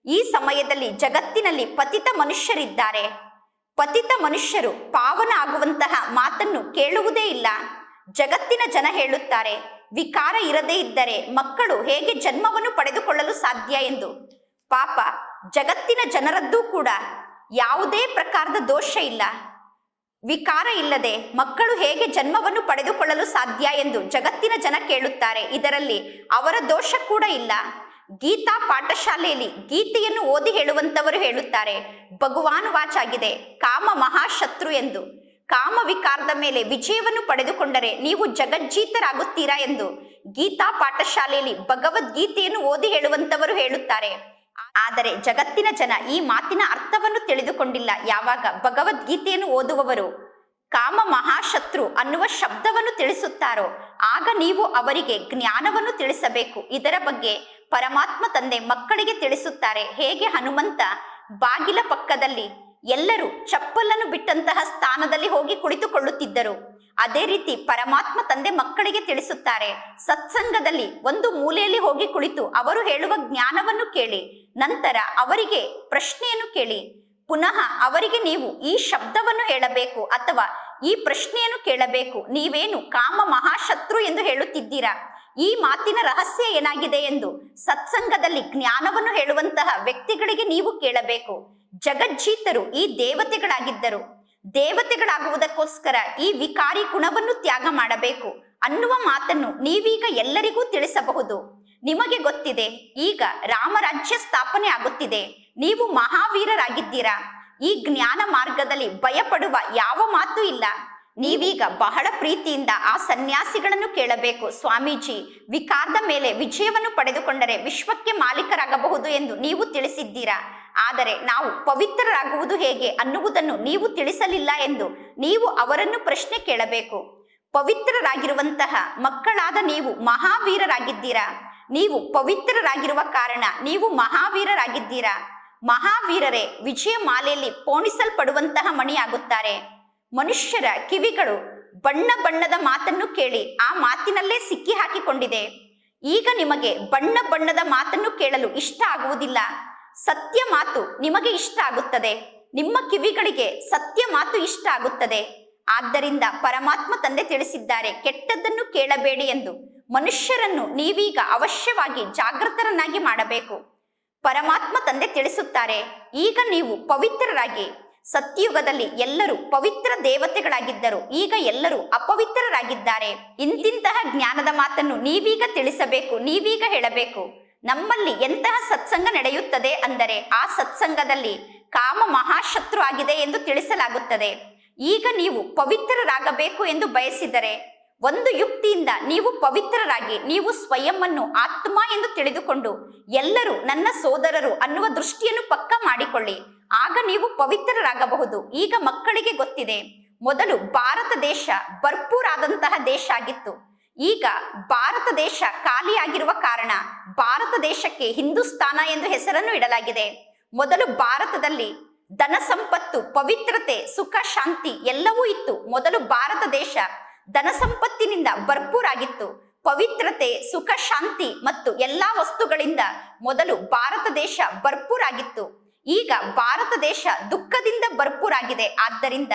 ಈ ಸಮಯದಲ್ಲಿ ಜಗತ್ತಿನಲ್ಲಿ ಪತಿತ ಮನುಷ್ಯರಿದ್ದಾರೆ. ಪತಿತ ಮನುಷ್ಯರು ಪಾವನ ಆಗುವಂತಹ ಮಾತನ್ನು ಕೇಳುವುದೇ ಇಲ್ಲ. ಜಗತ್ತಿನ ಜನ ಹೇಳುತ್ತಾರೆ ವಿಕಾರ ಇರದೇ ಇದ್ದರೆ ಮಕ್ಕಳು ಹೇಗೆ ಜನ್ಮವನ್ನು ಪಡೆದುಕೊಳ್ಳಲು ಸಾಧ್ಯ ಎಂದು? ಪಾಪ, ಜಗತ್ತಿನ ಜನರದ್ದೂ ಕೂಡ ಯಾವುದೇ ಪ್ರಕಾರದ ದೋಷ ಇಲ್ಲ. ವಿಕಾರ ಇಲ್ಲದೆ ಮಕ್ಕಳು ಹೇಗೆ ಜನ್ಮವನ್ನು ಪಡೆದುಕೊಳ್ಳಲು ಸಾಧ್ಯ ಎಂದು ಜಗತ್ತಿನ ಜನ ಕೇಳುತ್ತಾರೆ. ಇದರಲ್ಲಿ ಅವರ ದೋಷ ಕೂಡ ಇಲ್ಲ. ಗೀತಾ ಪಾಠಶಾಲೆಯಲ್ಲಿ ಗೀತೆಯನ್ನು ಓದಿ ಹೇಳುವಂತವರು ಹೇಳುತ್ತಾರೆ, ಭಗವಾನ್ ವಾಚ್ ಆಗಿದೆ ಕಾಮ ಮಹಾಶತ್ರು ಎಂದು. ಕಾಮ ವಿಕಾರದ ಮೇಲೆ ವಿಜಯವನ್ನು ಪಡೆದುಕೊಂಡರೆ ನೀವು ಜಗಜ್ಜೀತರಾಗುತ್ತೀರಾ ಎಂದು ಗೀತಾ ಪಾಠಶಾಲೆಯಲ್ಲಿ ಭಗವದ್ಗೀತೆಯನ್ನು ಓದಿ ಹೇಳುವಂತವರು ಹೇಳುತ್ತಾರೆ. ಆದರೆ ಜಗತ್ತಿನ ಜನ ಈ ಮಾತಿನ ಅರ್ಥವನ್ನು ತಿಳಿದುಕೊಂಡಿಲ್ಲ. ಯಾವಾಗ ಭಗವದ್ಗೀತೆಯನ್ನು ಓದುವವರು ಕಾಮ ಮಹಾಶತ್ರು ಅನ್ನುವ ಶಬ್ದವನ್ನು ತಿಳಿಸುತ್ತಾರೋ, ಆಗ ನೀವು ಅವರಿಗೆ ಜ್ಞಾನವನ್ನು ತಿಳಿಸಬೇಕು. ಇದರ ಬಗ್ಗೆ ಪರಮಾತ್ಮ ತಂದೆ ಮಕ್ಕಳಿಗೆ ತಿಳಿಸುತ್ತಾರೆ. ಹೇಗೆ ಹನುಮಂತ ಬಾಗಿಲ ಪಕ್ಕದಲ್ಲಿ ಎಲ್ಲರೂ ಚಪ್ಪಲನ್ನು ಬಿಟ್ಟಂತಹ ಸ್ಥಾನದಲ್ಲಿ ಹೋಗಿ ಕುಳಿತುಕೊಳ್ಳುತ್ತಿದ್ದರು. ಅದೇ ರೀತಿ ಪರಮಾತ್ಮ ತಂದೆ ಮಕ್ಕಳಿಗೆ ತಿಳಿಸುತ್ತಾರೆ, ಸತ್ಸಂಗದಲ್ಲಿ ಒಂದು ಮೂಲೆಯಲ್ಲಿ ಹೋಗಿ ಕುಳಿತು ಅವರು ಹೇಳುವ ಜ್ಞಾನವನ್ನು ಕೇಳಿ, ನಂತರ ಅವರಿಗೆ ಪ್ರಶ್ನೆಯನ್ನು ಕೇಳಿ. ಪುನಃ ಅವರಿಗೆ ನೀವು ಈ ಶಬ್ದವನ್ನು ಹೇಳಬೇಕು ಅಥವಾ ಈ ಪ್ರಶ್ನೆಯನ್ನು ಕೇಳಬೇಕು, ನೀವೇನು ಕಾಮ ಮಹಾಶತ್ರು ಎಂದು ಹೇಳುತ್ತಿದ್ದೀರಾ? ಈ ಮಾತಿನ ರಹಸ್ಯ ಏನಾಗಿದೆ ಎಂದು ಸತ್ಸಂಗದಲ್ಲಿ ಜ್ಞಾನವನ್ನು ಹೇಳುವಂತಹ ವ್ಯಕ್ತಿಗಳಿಗೆ ನೀವು ಕೇಳಬೇಕು. ಜಗಜ್ಜೀತರು ಈ ದೇವತೆಗಳಾಗಿದ್ದರು. ದೇವತೆಗಳಾಗುವುದಕ್ಕೋಸ್ಕರ ಈ ವಿಕಾರಿ ಗುಣವನ್ನು ತ್ಯಾಗ ಮಾಡಬೇಕು ಅನ್ನುವ ಮಾತನ್ನು ನೀವೀಗ ಎಲ್ಲರಿಗೂ ತಿಳಿಸಬಹುದು. ನಿಮಗೆ ಗೊತ್ತಿದೆ, ಈಗ ರಾಮರಾಜ್ಯ ಸ್ಥಾಪನೆ ಆಗುತ್ತಿದೆ. ನೀವು ಮಹಾವೀರರಾಗಿದ್ದೀರಾ. ಈ ಜ್ಞಾನ ಮಾರ್ಗದಲ್ಲಿ ಭಯಪಡುವ ಯಾವ ಮಾತು ಇಲ್ಲ. ನೀವೀಗ ಬಹಳ ಪ್ರೀತಿಯಿಂದ ಆ ಸನ್ಯಾಸಿಗಳನ್ನು ಕೇಳಬೇಕು. ಸ್ವಾಮೀಜಿ, ವಿಕಾರದ ಮೇಲೆ ವಿಜಯವನ್ನು ಪಡೆದುಕೊಂಡರೆ ವಿಶ್ವಕ್ಕೆ ಮಾಲೀಕರಾಗಬಹುದು ಎಂದು ನೀವು ತಿಳಿಸಿದ್ದೀರಾ? ಆದರೆ ನಾವು ಪವಿತ್ರರಾಗುವುದು ಹೇಗೆ ಅನ್ನುವುದನ್ನು ನೀವು ತಿಳಿಸಲಿಲ್ಲ ಎಂದು ನೀವು ಅವರನ್ನು ಪ್ರಶ್ನೆ ಕೇಳಬೇಕು. ಪವಿತ್ರರಾಗಿರುವಂತಹ ಮಕ್ಕಳಾದ ನೀವು ಮಹಾವೀರರಾಗಿದ್ದೀರಾ? ನೀವು ಪವಿತ್ರರಾಗಿರುವ ಕಾರಣ ನೀವು ಮಹಾವೀರರಾಗಿದ್ದೀರಾ? ಮಹಾವೀರರೇ ವಿಜಯ ಮಾಲೆಯಲ್ಲಿ ಪೋಣಿಸಲ್ಪಡುವಂತಹ ಮಣಿಯಾಗುತ್ತಾರೆ. ಮನುಷ್ಯರ ಕಿವಿಗಳು ಬಣ್ಣ ಬಣ್ಣದ ಮಾತನ್ನು ಕೇಳಿ ಆ ಮಾತಿನಲ್ಲೇ ಸಿಕ್ಕಿ ಹಾಕಿಕೊಂಡಿದೆ. ಈಗ ನಿಮಗೆ ಬಣ್ಣ ಬಣ್ಣದ ಮಾತನ್ನು ಕೇಳಲು ಇಷ್ಟ ಆಗುವುದಿಲ್ಲ. ಸತ್ಯ ಮಾತು ನಿಮಗೆ ಇಷ್ಟ ಆಗುತ್ತದೆ. ನಿಮ್ಮ ಕಿವಿಗಳಿಗೆ ಸತ್ಯ ಮಾತು ಇಷ್ಟ ಆಗುತ್ತದೆ. ಆದ್ದರಿಂದ ಪರಮಾತ್ಮ ತಂದೆ ತಿಳಿಸಿದ್ದಾರೆ, ಕೆಟ್ಟದ್ದನ್ನು ಕೇಳಬೇಡಿ ಎಂದು. ಮನುಷ್ಯರನ್ನು ನೀವೀಗ ಅವಶ್ಯವಾಗಿ ಜಾಗೃತರನ್ನಾಗಿ ಮಾಡಬೇಕು. ಪರಮಾತ್ಮ ತಂದೆ ತಿಳಿಸುತ್ತಾರೆ, ಈಗ ನೀವು ಪವಿತ್ರರಾಗಿ ಸತ್ಯಯುಗದಲ್ಲಿ ಎಲ್ಲರೂ ಪವಿತ್ರ ದೇವತೆಗಳಾಗಿದ್ದರು. ಈಗ ಎಲ್ಲರೂ ಅಪವಿತ್ರರಾಗಿದ್ದಾರೆ. ಇಂತಿಂತಹ ಜ್ಞಾನದ ಮಾತನ್ನು ನೀವೀಗ ತಿಳಿಸಬೇಕು, ನೀವೀಗ ಹೇಳಬೇಕು. ನಮ್ಮಲ್ಲಿ ಎಂತಹ ಸತ್ಸಂಗ ನಡೆಯುತ್ತದೆ ಅಂದರೆ ಆ ಸತ್ಸಂಗದಲ್ಲಿ ಕಾಮ ಮಹಾಶತ್ರು ಆಗಿದೆ ಎಂದು ತಿಳಿಸಲಾಗುತ್ತದೆ. ಈಗ ನೀವು ಪವಿತ್ರರಾಗಬೇಕು ಎಂದು ಬಯಸಿದರೆ ಒಂದು ಯುಕ್ತಿಯಿಂದ ನೀವು ಪವಿತ್ರರಾಗಿ, ನೀವು ಸ್ವಯಂವನ್ನು ಆತ್ಮ ಎಂದು ತಿಳಿದುಕೊಂಡು ಎಲ್ಲರೂ ನನ್ನ ಸೋದರರು ಅನ್ನುವ ದೃಷ್ಟಿಯನ್ನು ಪಕ್ಕ ಮಾಡಿಕೊಳ್ಳಿ. ಆಗ ನೀವು ಪವಿತ್ರರಾಗಬಹುದು. ಈಗ ಮಕ್ಕಳಿಗೆ ಗೊತ್ತಿದೆ, ಮೊದಲು ಭಾರತ ದೇಶ ಭರ್ಪೂರಾದಂತಹ ದೇಶ ಆಗಿತ್ತು. ಈಗ ಭಾರತ ದೇಶ ಖಾಲಿಯಾಗಿರುವ ಕಾರಣ ಭಾರತ ದೇಶಕ್ಕೆ ಹಿಂದೂಸ್ತಾನ ಎಂದು ಹೆಸರನ್ನು ಇಡಲಾಗಿದೆ. ಮೊದಲು ಭಾರತದಲ್ಲಿ ಧನ ಸಂಪತ್ತು, ಪವಿತ್ರತೆ, ಸುಖ, ಶಾಂತಿ ಎಲ್ಲವೂ ಇತ್ತು. ಮೊದಲು ಭಾರತ ದೇಶ ಧನ ಸಂಪತ್ತಿನಿಂದ ಭರ್ಪೂರಾಗಿತ್ತು. ಪವಿತ್ರತೆ, ಸುಖ, ಶಾಂತಿ ಮತ್ತು ಎಲ್ಲಾ ವಸ್ತುಗಳಿಂದ ಮೊದಲು ಭಾರತ ದೇಶ ಭರ್ಪೂರಾಗಿತ್ತು. ಈಗ ಭಾರತ ದೇಶ ದುಃಖದಿಂದ ಭರ್ಪೂರಾಗಿದೆ. ಆದ್ದರಿಂದ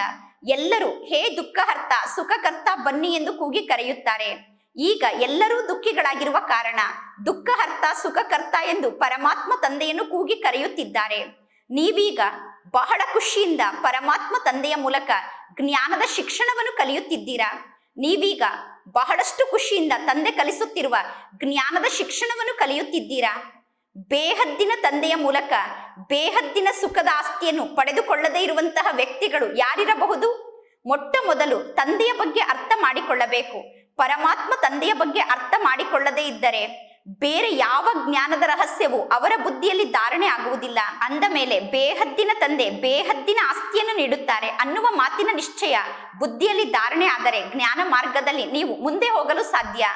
ಎಲ್ಲರೂ, ಹೇ ದುಃಖಹರ್ತ, ಸುಖಕರ್ತ ಬನ್ನಿ ಎಂದು ಕೂಗಿ ಕರೆಯುತ್ತಾರೆ. ಈಗ ಎಲ್ಲರೂ ದುಃಖಿಗಳಾಗಿರುವ ಕಾರಣ ದುಃಖಹರ್ತ, ಸುಖಕರ್ತ ಎಂದು ಪರಮಾತ್ಮ ತಂದೆಯನ್ನು ಕೂಗಿ ಕರೆಯುತ್ತಿದ್ದಾರೆ. ನೀವೀಗ ಬಹಳ ಖುಷಿಯಿಂದ ಪರಮಾತ್ಮ ತಂದೆಯ ಮೂಲಕ ಜ್ಞಾನದ ಶಿಕ್ಷಣವನ್ನು ಕಲಿಯುತ್ತಿದ್ದೀರಾ? ನೀವೀಗ ಬಹಳಷ್ಟು ಖುಷಿಯಿಂದ ತಂದೆ ಕಲಿಸುತ್ತಿರುವ ಜ್ಞಾನದ ಶಿಕ್ಷಣವನ್ನು ಕಲಿಯುತ್ತಿದ್ದೀರಾ? ಬೇಹದ್ದಿನ ತಂದೆಯ ಮೂಲಕ ಬೇಹದ್ದಿನ ಸುಖದ ಆಸ್ತಿಯನ್ನು ಪಡೆದುಕೊಳ್ಳದೇ ಇರುವಂತಹ ವ್ಯಕ್ತಿಗಳು ಯಾರಿರಬಹುದು? ಮೊಟ್ಟ ಮೊದಲು ತಂದೆಯ ಬಗ್ಗೆ ಅರ್ಥ ಮಾಡಿಕೊಳ್ಳಬೇಕು. ಪರಮಾತ್ಮ ತಂದೆಯ ಬಗ್ಗೆ ಅರ್ಥ ಮಾಡಿಕೊಳ್ಳದೇ ಇದ್ದರೆ ಬೇರೆ ಯಾವ ಜ್ಞಾನದ ರಹಸ್ಯವು ಅವರ ಬುದ್ಧಿಯಲ್ಲಿ ಧಾರಣೆ ಆಗುವುದಿಲ್ಲ. ಅಂದ ಮೇಲೆ ಬೇಹದ್ದಿನ ತಂದೆ ಬೇಹದ್ದಿನ ಆಸ್ತಿಯನ್ನು ನೀಡುತ್ತಾರೆ ಅನ್ನುವ ಮಾತಿನ ನಿಶ್ಚಯ. ಬುದ್ಧಿಯಲ್ಲಿ ಧಾರಣೆ ಆದರೆ ಜ್ಞಾನ ಮಾರ್ಗದಲ್ಲಿ ನೀವು ಮುಂದೆ ಹೋಗಲು ಸಾಧ್ಯ.